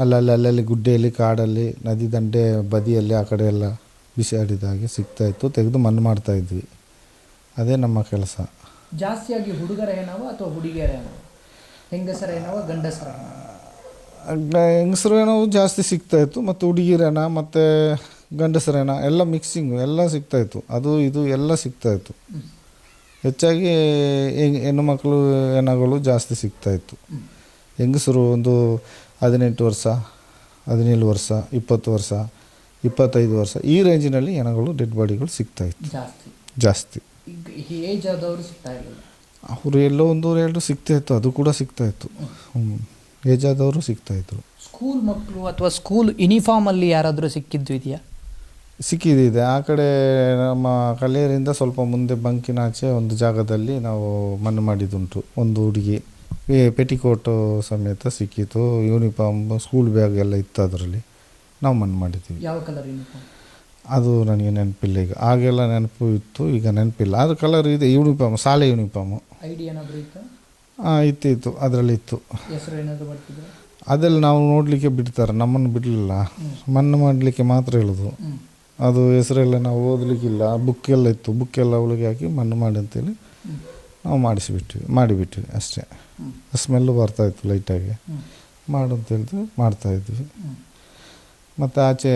[SPEAKER 1] ಅಲ್ಲಲ್ಲಿ ಅಲ್ಲಲ್ಲಿ ಗುಡ್ಡೆಯಲ್ಲಿ ಕಾಡಲ್ಲಿ ನದಿ ದಂಡೆ ಬದಿಯಲ್ಲಿ ಆ ಕಡೆ ಎಲ್ಲ ಬಿಸಿ ಆಡಿದ ಹಾಗೆ ಸಿಗ್ತಾಯಿತ್ತು ತೆಗೆದು ಮಣ್ಣು ಮಾಡ್ತಾ ಇದ್ವಿ. ಅದೇ ನಮ್ಮ ಕೆಲಸ.
[SPEAKER 2] ಜಾಸ್ತಿಯಾಗಿ ಹುಡುಗರ ಏನವ ಅಥವಾ ಹುಡುಗಿಯರ ಹೆಂಗಸರ ಏನವ ಗಂಡಸರ
[SPEAKER 1] ಹೆಂಗಸರು ಏನೋ ಜಾಸ್ತಿ ಸಿಗ್ತಾಯಿತ್ತು ಮತ್ತು ಹುಡುಗಿರೇನ ಮತ್ತು ಗಂಡಸರೇನ ಎಲ್ಲ ಮಿಕ್ಸಿಂಗು ಎಲ್ಲ ಸಿಗ್ತಾಯಿತ್ತು. ಅದು ಇದು ಎಲ್ಲ ಸಿಗ್ತಾಯಿತ್ತು. ಹೆಚ್ಚಾಗಿ ಹೆಂಗ್ ಹೆಣ್ಣು ಮಕ್ಕಳು ಹೆಣಗಳು ಜಾಸ್ತಿ ಸಿಗ್ತಾಯಿತ್ತು. ಹೆಂಗಸರು ಒಂದು ಹದಿನೆಂಟು ವರ್ಷ ಹದಿನೇಳು ವರ್ಷ ಇಪ್ಪತ್ತು ವರ್ಷ ಇಪ್ಪತ್ತೈದು ವರ್ಷ ಈ ರೇಂಜಿನಲ್ಲಿ ಹೆಣಗಳು ಡೆಡ್ ಬಾಡಿಗಳು ಸಿಗ್ತಾಯಿತ್ತು.
[SPEAKER 2] ಜಾಸ್ತಿ.
[SPEAKER 1] ಜಾಸ್ತಿ.
[SPEAKER 2] ಏಜ್ ಆದವರು ಸಿಗ್ತಾ
[SPEAKER 1] ಅವರು ಎಲ್ಲೋ ಒಂದು ಎರಡು ಸಿಗ್ತಾಯಿತ್ತು ಅದು ಕೂಡ ಸಿಗ್ತಾಯಿತ್ತು. ಹ್ಞೂ ಸಿಗ್ತಾ ಸಿಗ್ತಾಯಿದ್ರು.
[SPEAKER 2] ಸ್ಕೂಲ್ ಮಕ್ಕಳು ಅಥವಾ ಸ್ಕೂಲ್ ಯೂನಿಫಾರ್ಮ್ ಅಲ್ಲಿ ಯಾರಾದರೂ ಸಿಕ್ಕಿದ್ದು ಇದೆಯಾ?
[SPEAKER 1] ಸಿಕ್ಕಿದೆ. ಆ ಕಡೆ ನಮ್ಮ ಕಲ್ಲೇರಿಂದ ಸ್ವಲ್ಪ ಮುಂದೆ ಬಂಕಿನಾಚೆ ಒಂದು ಜಾಗದಲ್ಲಿ ನಾವು ಮಣ್ಣು ಮಾಡಿದ್ದುಂಟು. ಒಂದು ಹುಡುಗಿ. ಪೆಟಿಕೋಟು ಸಮೇತ ಸಿಕ್ಕಿತು ಯೂನಿಫಾರ್ಮ್ ಸ್ಕೂಲ್ ಬ್ಯಾಗ್ ಎಲ್ಲ ಇತ್ತು ಅದರಲ್ಲಿ. ನಾವು ಮಣ್ಣು ಮಾಡಿದ್ದೀವಿ.
[SPEAKER 2] ಯಾವ ಕಲರ್ ಯೂನಿಫಾರ್ಮ್?
[SPEAKER 1] ಅದು ನನಗೆ ನೆನಪಿಲ್ಲ ಈಗ. ಆಗೆಲ್ಲ ನೆನಪು ಇತ್ತು. ಈಗ ನೆನಪಿಲ್ಲ. ಅದು ಕಲರ್ ಇದೆ. ಯೂನಿಫಾರ್ಮ್ ಶಾಲೆ ಯೂನಿಫಾರ್ಮು.
[SPEAKER 2] ಐಡಿ ಏನಾದರೂ ಇತ್ತಾ?
[SPEAKER 1] ಹಾಂ ಇತ್ತು ಇತ್ತು. ಅದರಲ್ಲಿ ಇತ್ತು.
[SPEAKER 2] ಹೆಸರು ಏನಾದರೂ ಬರ್ತಿದ್ರೆ
[SPEAKER 1] ಅದೆಲ್ಲ ನಾವು ನೋಡಲಿಕ್ಕೆ ಬಿಡ್ತಾರೆ. ನಮ್ಮನ್ನು ಬಿಡಲಿಲ್ಲ. ಮಣ್ಣು ಮಾಡಲಿಕ್ಕೆ ಮಾತ್ರ ಹೇಳೋದು. ಅದು ಹೆಸರೆಲ್ಲ ನಾವು ಓದಲಿಕ್ಕಿಲ್ಲ. ಬುಕ್ ಎಲ್ಲ ಇತ್ತು. ಬುಕ್ಕೆಲ್ಲ ಎಲ್ಲ ಅವಳಿಗೆ ಹಾಕಿ ಮಣ್ಣು ಮಾಡಿ ಅಂತೇಳಿ ನಾವು ಮಾಡಿಸಿಬಿಟ್ವಿ. ಮಾಡಿಬಿಟ್ವಿ ಅಷ್ಟೇ.
[SPEAKER 2] ಸ್ಮೆಲ್
[SPEAKER 1] ಸ್ಮೆಲ್ಲು ಬರ್ತಾಯಿತ್ತು ಲೈಟಾಗಿ ಮಾಡು ಅಂತ ಹೇಳಿದ್ವಿ ಮಾಡ್ತಾಯಿದ್ವಿ ಮತ್ತು ಆಚೆ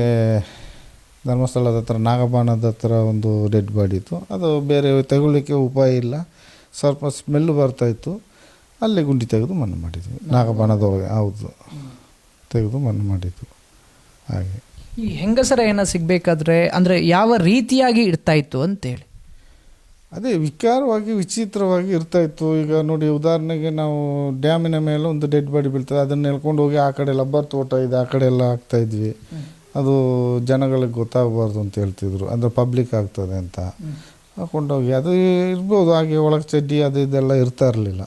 [SPEAKER 1] ಧರ್ಮಸ್ಥಳದ ಹತ್ರ ನಾಗಬಾಣದ ಹತ್ರ ಒಂದು ಡೆಡ್ ಬಾಡಿ ಇತ್ತು. ಅದು ಬೇರೆ ತಗೊಳ್ಳಿಕ್ಕೆ ಉಪಾಯ ಇಲ್ಲ. ಸ್ವಲ್ಪ ಸ್ಮೆಲ್ಲು ಬರ್ತಾಯಿತ್ತು ಅಲ್ಲಿ ಗುಂಡಿ ತೆಗೆದು ಮಣ್ಣು ಮಾಡಿದ್ವಿ. ನಾಗಬಾಣದೊಳಗೆ ಹೌದು. ತೆಗೆದು ಮಣ್ಣು ಮಾಡಿದ್ವಿ ಹಾಗೆ.
[SPEAKER 2] ಈ ಹೆಂಗಸರ ಏನ ಸಿಗಬೇಕಾದ್ರೆ ಅಂದರೆ ಯಾವ ರೀತಿಯಾಗಿ ಇಡ್ತಾ ಇತ್ತು ಅಂತೇಳಿ.
[SPEAKER 1] ಅದೇ ವಿಕಾರವಾಗಿ ವಿಚಿತ್ರವಾಗಿ ಇರ್ತಾ ಇತ್ತು. ಈಗ ನೋಡಿ ಉದಾಹರಣೆಗೆ ನಾವು ಡ್ಯಾಮಿನ ಮೇಲೆ ಒಂದು ಡೆಡ್ ಬಾಡಿ ಬೀಳ್ತದೆ. ಅದನ್ನ ಎಳ್ಕೊಂಡು ಹೋಗಿ ಆ ಕಡೆ ಲಬ್ಬರ್ ತೋಟ ಇದೆ ಆ ಕಡೆ ಎಲ್ಲ ಹಾಕ್ತಾ ಇದ್ವಿ. ಅದು ಜನಗಳಿಗೆ ಗೊತ್ತಾಗಬಾರ್ದು ಅಂತ ಹೇಳ್ತಿದ್ರು. ಅಂದರೆ ಪಬ್ಲಿಕ್ ಆಗ್ತದೆ ಅಂತ. ಹಾಕೊಂಡೋಗಿ ಅದು ಇರ್ಬೋದು. ಹಾಗೆ ಒಳಗೆ ಚಡ್ಡಿ ಅದು ಇದೆಲ್ಲ ಇರ್ತಾ ಇರಲಿಲ್ಲ.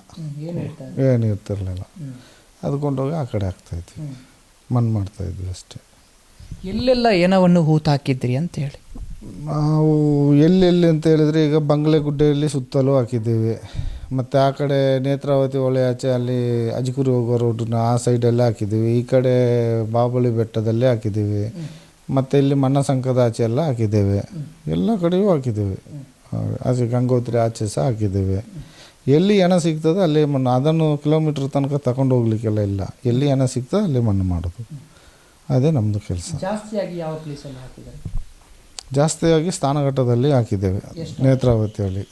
[SPEAKER 2] ಏನು
[SPEAKER 1] ಇರ್ತಿರ್ಲಿಲ್ಲ. ಅದು ಕೊಂಡೋಗಿ ಆ ಕಡೆ ಹಾಕ್ತಾಯಿದ್ವಿ
[SPEAKER 2] ಹ್ಞೂ
[SPEAKER 1] ಮಣ್ಣು ಮಾಡ್ತಾಯಿದ್ವಿ ಅಷ್ಟೇ.
[SPEAKER 2] ಎಲ್ಲೆಲ್ಲ ಏನವನ್ನು ಹೂತ ಹಾಕಿದ್ರಿ ಅಂತೇಳಿ
[SPEAKER 1] ನಾವು ಎಲ್ಲೆಲ್ಲಿ ಅಂತ ಹೇಳಿದ್ರೆ ಈಗ ಬಂಗ್ಲೆ ಗುಡ್ಡೆಯಲ್ಲಿ ಸುತ್ತಲೂ ಹಾಕಿದ್ದೇವೆ. ಮತ್ತು ಆ ಕಡೆ ನೇತ್ರಾವತಿ ಹೊಳೆ ಆಚೆ ಅಲ್ಲಿ ಅಜ್ಕೂರು ಹೋಗೋ ರೋಡನ್ನ ಆ ಸೈಡಲ್ಲೇ ಹಾಕಿದ್ದೀವಿ. ಈ ಕಡೆ ಬಾಬಳಿ ಬೆಟ್ಟದಲ್ಲೇ ಹಾಕಿದ್ದೀವಿ. ಮತ್ತು ಇಲ್ಲಿ ಮಣ್ಣ ಸಂಕದ ಆಚೆ ಎಲ್ಲ ಹಾಕಿದ್ದೇವೆ. ಎಲ್ಲ ಕಡೆಯೂ ಹಾಕಿದ್ದೇವೆ. ಆಚೆ ಗಂಗೋತ್ರಿ ಆಚೆ ಸಹ ಹಾಕಿದ್ದೇವೆ. ಎಲ್ಲಿ ಏನ ಸಿಗ್ತದೆ ಅಲ್ಲಿ ಮಣ್ಣು. ಅದನ್ನು ಕಿಲೋಮೀಟ್ರ್ ತನಕ ತಗೊಂಡು ಹೋಗ್ಲಿಕ್ಕೆಲ್ಲ ಇಲ್ಲ. ಎಲ್ಲಿ ಏನ ಸಿಗ್ತದೆ ಅಲ್ಲಿ ಮಣ್ಣು ಮಾಡೋದು. ಅದೇ ನಮ್ಮದು ಕೆಲಸ.
[SPEAKER 2] ಜಾಸ್ತಿಯಾಗಿ ಯಾವ ಪ್ಲೇಸಲ್ಲಿ ಹಾಕಿದ್ದಾರೆ?
[SPEAKER 1] ಜಾಸ್ತಿಯಾಗಿ ಸ್ನಾನಘಟ್ಟದಲ್ಲಿ ಹಾಕಿದ್ದೇವೆ.
[SPEAKER 2] ಎಷ್ಟು?
[SPEAKER 1] ನೇತ್ರಾವತಿಯಲ್ಲಿ.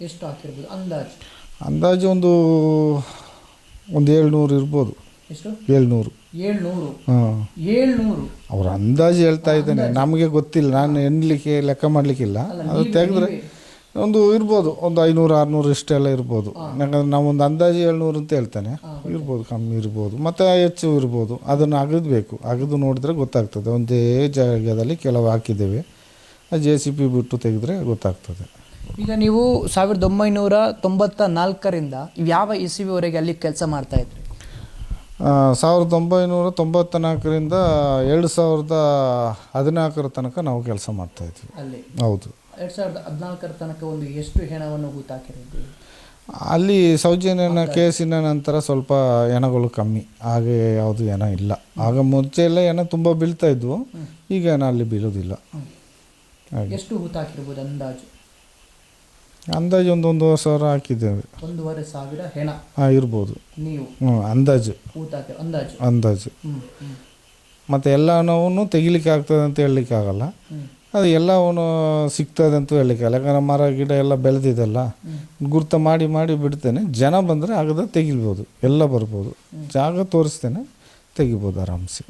[SPEAKER 2] ಎಷ್ಟು ಹಾಕಿರ್ಬೋದು? ಅಂದಾಜು?
[SPEAKER 1] ಅಂದಾಜು ಒಂದು ಒಂದು ಏಳ್ನೂರು ಇರ್ಬೋದು.
[SPEAKER 2] ಎಷ್ಟು?
[SPEAKER 1] ಏಳ್ನೂರು.
[SPEAKER 2] ಏಳ್ನೂರು?
[SPEAKER 1] ಹಾಂ.
[SPEAKER 2] ಏಳ್ನೂರು?
[SPEAKER 1] ಅವ್ರು ಅಂದಾಜು ಹೇಳ್ತಾ ಇದ್ದೇನೆ. ನಮಗೆ ಗೊತ್ತಿಲ್ಲ. ನಾನು ಎಣ್ಲಿಕ್ಕೆ ಲೆಕ್ಕ ಮಾಡಲಿಕ್ಕಿಲ್ಲ. ಅದು ತೆಗೆದ್ರೆ ಒಂದು ಇರ್ಬೋದು. ಒಂದು ಐನೂರು ಆರುನೂರು ಇಷ್ಟೆಲ್ಲ ಇರ್ಬೋದು. ಯಾಕಂದ್ರೆ ನಾವೊಂದು ಅಂದಾಜು ಏಳ್ನೂರು ಅಂತ ಹೇಳ್ತಾನೆ. ಇರ್ಬೋದು ಕಮ್ಮಿ ಇರ್ಬೋದು. ಮತ್ತು ಹೆಚ್ಚು ಇರ್ಬೋದು. ಅದನ್ನು ಅಗದಬೇಕು. ಅಗದು ನೋಡಿದ್ರೆ ಗೊತ್ತಾಗ್ತದೆ. ಒಂದೇ ಜಾಗದಲ್ಲಿ ಕೆಲವು ಹಾಕಿದ್ದೇವೆ. ಜೆ ಸಿ ಪಿ ಬಿಟ್ಟು ತೆಗೆದ್ರೆ ಗೊತ್ತಾಗ್ತದೆ.
[SPEAKER 2] ಈಗ ನೀವು ಸಾವಿರದ ಒಂಬೈನೂರ ತೊಂಬತ್ತ ನಾಲ್ಕರಿಂದ ಯಾವ ಇಸವಿವರೆಗೆ ಅಲ್ಲಿ ಕೆಲಸ ಮಾಡ್ತಾ ಇದ್ರಿ?
[SPEAKER 1] ಸಾವಿರದ ಒಂಬೈನೂರ ತೊಂಬತ್ತ ನಾಲ್ಕರಿಂದ ಎರಡು ಸಾವಿರದ ಹದಿನಾಲ್ಕರ ತನಕ ನಾವು ಕೆಲಸ ಮಾಡ್ತಾಯಿದ್ವಿ
[SPEAKER 2] ಅಲ್ಲಿ.
[SPEAKER 1] ಹೌದು.
[SPEAKER 2] ಎರಡ್ ಸಾವಿರದ ಹದಿನಾಲ್ಕರ ತನಕ ಒಂದು ಎಷ್ಟು ಹೆಣವನ್ನು ಹೂತಾಕಿರೋದು?
[SPEAKER 1] ಅಲ್ಲಿ ಸೌಜನ್ಯನ ಕೇಸಿನ ನಂತರ ಸ್ವಲ್ಪ ಹೆಣಗಳು ಕಮ್ಮಿ. ಹಾಗೆ ಯಾವುದು ಹೆಣ ಇಲ್ಲ. ಆಗ ಮುಂಚೆ ಎಲ್ಲ ಹೆಣ ತುಂಬ ಬೀಳ್ತಾ ಇದ್ವು. ಈಗ ಹೆಣ ಅಲ್ಲಿ ಬೀಳೋದಿಲ್ಲ. ಹಾಗೆ.
[SPEAKER 2] ಎಷ್ಟು ಹೂತಾಕಿರ್ಬೋದು ಅಂದಾಜು?
[SPEAKER 1] ಅಂದಾಜು ಒಂದು ಒಂದೂವರೆ ಸಾವಿರ ಹಾಕಿದ್ದೇವೆ.
[SPEAKER 2] ಒಂದೂವರೆ ಸಾವಿರ ಹೆಣ.
[SPEAKER 1] ಹಾಂ ಇರ್ಬೋದು.
[SPEAKER 2] ನೀವು?
[SPEAKER 1] ಹ್ಞೂ ಅಂದಾಜು.
[SPEAKER 2] ಊತ ಅಂದಾಜು.
[SPEAKER 1] ಅಂದಾಜು.
[SPEAKER 2] ಹ್ಮ್ ಹ್ಮ್.
[SPEAKER 1] ಮತ್ತು ಎಲ್ಲನೂ ತೆಗಿಲಿಕ್ಕೆ ಆಗ್ತದೆ ಅಂತ ಹೇಳಲಿಕ್ಕೆ ಆಗಲ್ಲ. ಅದು ಎಲ್ಲವೂ ಸಿಗ್ತದೆ ಅಂತ ಹೇಳಲಿಕ್ಕೆ ಆಗಲ್ಲ. ಯಾಕಂದ್ರೆ ಮರ ಗಿಡ ಎಲ್ಲ ಬೆಳೆದಿದೆಲ್ಲ ಗುರ್ತ ಮಾಡಿ ಮಾಡಿ ಬಿಡ್ತೇನೆ. ಜನ ಬಂದರೆ ಆಗದ ತೆಗಿಬೋದು. ಎಲ್ಲ ಬರ್ಬೋದು. ಜಾಗ ತೋರಿಸ್ತೇನೆ ತೆಗಿಬೋದು ಆರಾಮ್ಸೆ.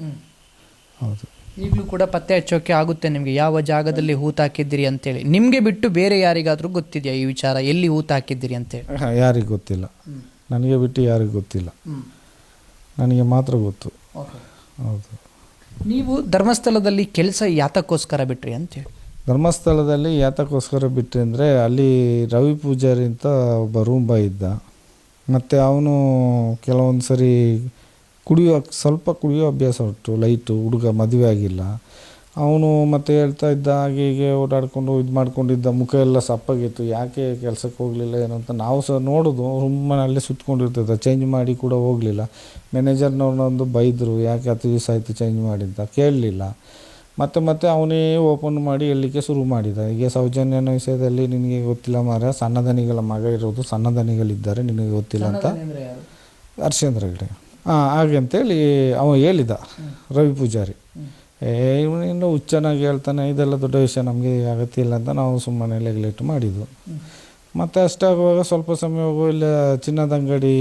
[SPEAKER 1] ಹೌದು.
[SPEAKER 2] ಈಗಲೂ ಕೂಡ ಪತ್ತೆ ಹಚ್ಚೋಕೆ ಆಗುತ್ತೆ ನಿಮಗೆ ಯಾವ ಜಾಗದಲ್ಲಿ ಹೂತಾಕಿದ್ದೀರಿ ಅಂತೇಳಿ. ನಿಮಗೆ ಬಿಟ್ಟು ಬೇರೆ ಯಾರಿಗಾದರೂ ಗೊತ್ತಿದೆಯಾ ಈ ವಿಚಾರ? ಎಲ್ಲಿ ಹೂತಾಕಿದ್ದೀರಿ ಅಂತೇಳಿ?
[SPEAKER 1] ಯಾರಿಗೆ ಗೊತ್ತಿಲ್ಲ. ನನಗೆ ಬಿಟ್ಟು ಯಾರಿಗೂ ಗೊತ್ತಿಲ್ಲ. ನನಗೆ ಮಾತ್ರ ಗೊತ್ತು. ಹೌದು.
[SPEAKER 2] ನೀವು ಧರ್ಮಸ್ಥಳದಲ್ಲಿ ಕೆಲಸ ಯಾತಕ್ಕೋಸ್ಕರ ಬಿಟ್ರಿ ಅಂತೇಳಿ
[SPEAKER 1] ಧರ್ಮಸ್ಥಳದಲ್ಲಿ ಯಾತಕ್ಕೋಸ್ಕರ ಬಿಟ್ಟರೆ ಅಂದರೆ ಅಲ್ಲಿ ರವಿ ಪೂಜಾರಿ ಅಂತ ಒಬ್ಬ ರೂಮ್ ಬಾಯ್ ಇದ್ದ. ಮತ್ತು ಅವನು ಕೆಲವೊಂದು ಸರಿ ಕುಡಿಯೋ ಸ್ವಲ್ಪ ಕುಡಿಯೋ ಅಭ್ಯಾಸ ಉಂಟು ಲೈಟು ಹುಡುಗ ಮದುವೆ ಆಗಿಲ್ಲ. ಅವನು ಮತ್ತೆ ಹೇಳ್ತಾ ಇದ್ದ ಹಾಗೆ ಹೀಗೆ ಓಡಾಡ್ಕೊಂಡು ಇದು ಮಾಡ್ಕೊಂಡಿದ್ದ ಮುಖ ಎಲ್ಲ ಸಪ್ಪಗಿತ್ತು. ಯಾಕೆ ಕೆಲಸಕ್ಕೆ ಹೋಗಲಿಲ್ಲ ಏನು ಅಂತ ನಾವು ಸಹ ನೋಡೋದು ಸುಮ್ಮನೆ ಅಲ್ಲೇ ಸುತ್ಕೊಂಡಿರ್ತಿದ್ದ ಚೇಂಜ್ ಮಾಡಿ ಕೂಡ ಹೋಗಲಿಲ್ಲ. ಮ್ಯಾನೇಜರ್ನವ್ರನ್ನೊಂದು ಬೈದರು ಯಾಕೆ ಹತ್ತು ದಿವಸ ಆಯಿತು ಚೇಂಜ್ ಮಾಡಿದ್ದ ಅಂತ ಕೇಳಲಿಲ್ಲ. ಮತ್ತೆ ಮತ್ತೆ ಅವನೇ ಓಪನ್ ಮಾಡಿ ಹೇಳಲಿಕ್ಕೆ ಶುರು ಮಾಡಿದ. ಹೀಗೆ ಸೌಜನ್ಯನ ವಿಷಯದಲ್ಲಿ ನಿನಗೆ ಗೊತ್ತಿಲ್ಲ ಮಾರ ಸಣ್ಣದನಿಗಳ ಮಗ ಇರೋದು ಸಣ್ಣದನಿಗಳಿದ್ದಾರೆ ನಿನಗೆ ಗೊತ್ತಿಲ್ಲ ಅಂತ. ಹರ್ಷೇಂದ್ರ ಹೆಗಡೆ. ಹಾಂ ಹಾಗೆ ಅಂತೇಳಿ ಅವ ಹೇಳಿದ ರವಿ ಪೂಜಾರಿ. ಏ ಹುಚ್ಚನಾಗಿ ಹೇಳ್ತಾನೆ, ಇದೆಲ್ಲ ದೊಡ್ಡ ವಿಷಯ, ನಮಗೆ ಅಗತ್ಯ ಇಲ್ಲ ಅಂತ ನಾವು ಸುಮ್ಮನೆ ನೆಗ್ಲೆಕ್ಟ್ ಮಾಡಿದ್ದು. ಮತ್ತು ಅಷ್ಟಾಗುವಾಗ ಸ್ವಲ್ಪ ಸಮಯ ಇಲ್ಲ ಚಿನ್ನದ ಅಂಗಡಿ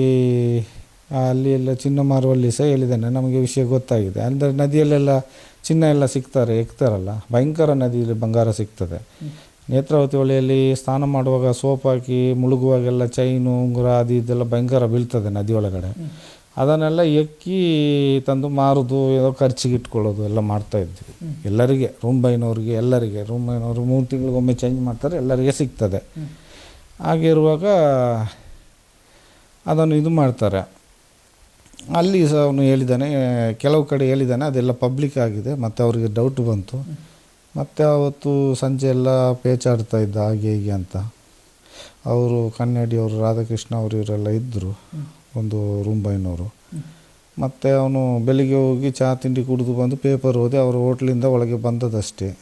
[SPEAKER 1] ಅಲ್ಲಿ ಎಲ್ಲ ಚಿನ್ನ ಮಾರುವಲ್ಲಿ ಸಹ ಹೇಳಿದ್ದಾನೆ, ನಮಗೆ ವಿಷಯ ಗೊತ್ತಾಗಿದೆ. ಅಂದರೆ ನದಿಯಲ್ಲೆಲ್ಲ ಚಿನ್ನ ಎಲ್ಲ ಸಿಗ್ತಾರೆ, ಎಕ್ತಾರಲ್ಲ, ಭಯಂಕರ ನದಿಯಲ್ಲಿ ಬಂಗಾರ ಸಿಗ್ತದೆ. ನೇತ್ರಾವತಿ ಹೊಳೆಯಲ್ಲಿ ಸ್ನಾನ ಮಾಡುವಾಗ ಸೋಪ್ ಹಾಕಿ ಮುಳುಗುವಾಗೆಲ್ಲ ಚೈನು, ಉಂಗುರ, ಅದು ಇದೆಲ್ಲ ಭಯಂಕರ ಬೀಳ್ತದೆ ನದಿ ಒಳಗಡೆ. ಅದನ್ನೆಲ್ಲ ಎಕ್ಕಿ ತಂದು ಮಾರೋದು, ಏನೋ ಖರ್ಚಿಗೆ ಇಟ್ಕೊಳ್ಳೋದು ಎಲ್ಲ ಮಾಡ್ತಾ ಇದ್ವಿ. ಎಲ್ಲರಿಗೆ ರೂಮ್ ಬೈನವ್ರಿಗೆ, ಎಲ್ಲರಿಗೆ ರೂಮ್ ಬೈನವರು ಮೂರು ತಿಂಗಳಿಗೊಮ್ಮೆ ಚೇಂಜ್ ಮಾಡ್ತಾರೆ, ಎಲ್ಲರಿಗೆ ಸಿಗ್ತದೆ. ಹಾಗಿರುವಾಗ ಅದನ್ನು ಇದು ಮಾಡ್ತಾರೆ. ಅಲ್ಲಿ ಸಹ ಅವನು ಹೇಳಿದ್ದಾನೆ, ಕೆಲವು ಕಡೆ ಹೇಳಿದ್ದಾನೆ, ಅದೆಲ್ಲ ಪಬ್ಲಿಕ್ ಆಗಿದೆ, ಮತ್ತು ಅವರಿಗೆ ಡೌಟ್ ಬಂತು. ಮತ್ತು ಅವತ್ತು ಸಂಜೆ ಎಲ್ಲ ಪೇಚಾಡ್ತಾ ಇದ್ದ, ಹಾಗೆ ಹೀಗೆ ಅಂತ. ಅವರು ಕನ್ನಡಿ ಅವರು ರಾಧಾಕೃಷ್ಣ ಅವರು ಇವರೆಲ್ಲ ಇದ್ದರು ಒಂದು ರೂಮ್ ಬಾಯ್ನವರು ಮತ್ತು ಅವನು ಬೆಳಿಗ್ಗೆ ಹೋಗಿ ಚಹಾ ತಿಂಡಿ ಕುಡಿದು ಬಂದು ಪೇಪರ್ ಓದಿ ಅವರ ಹೋಟ್ಲಿಂದ ಒಳಗೆ ಬಂದದಷ್ಟೇ.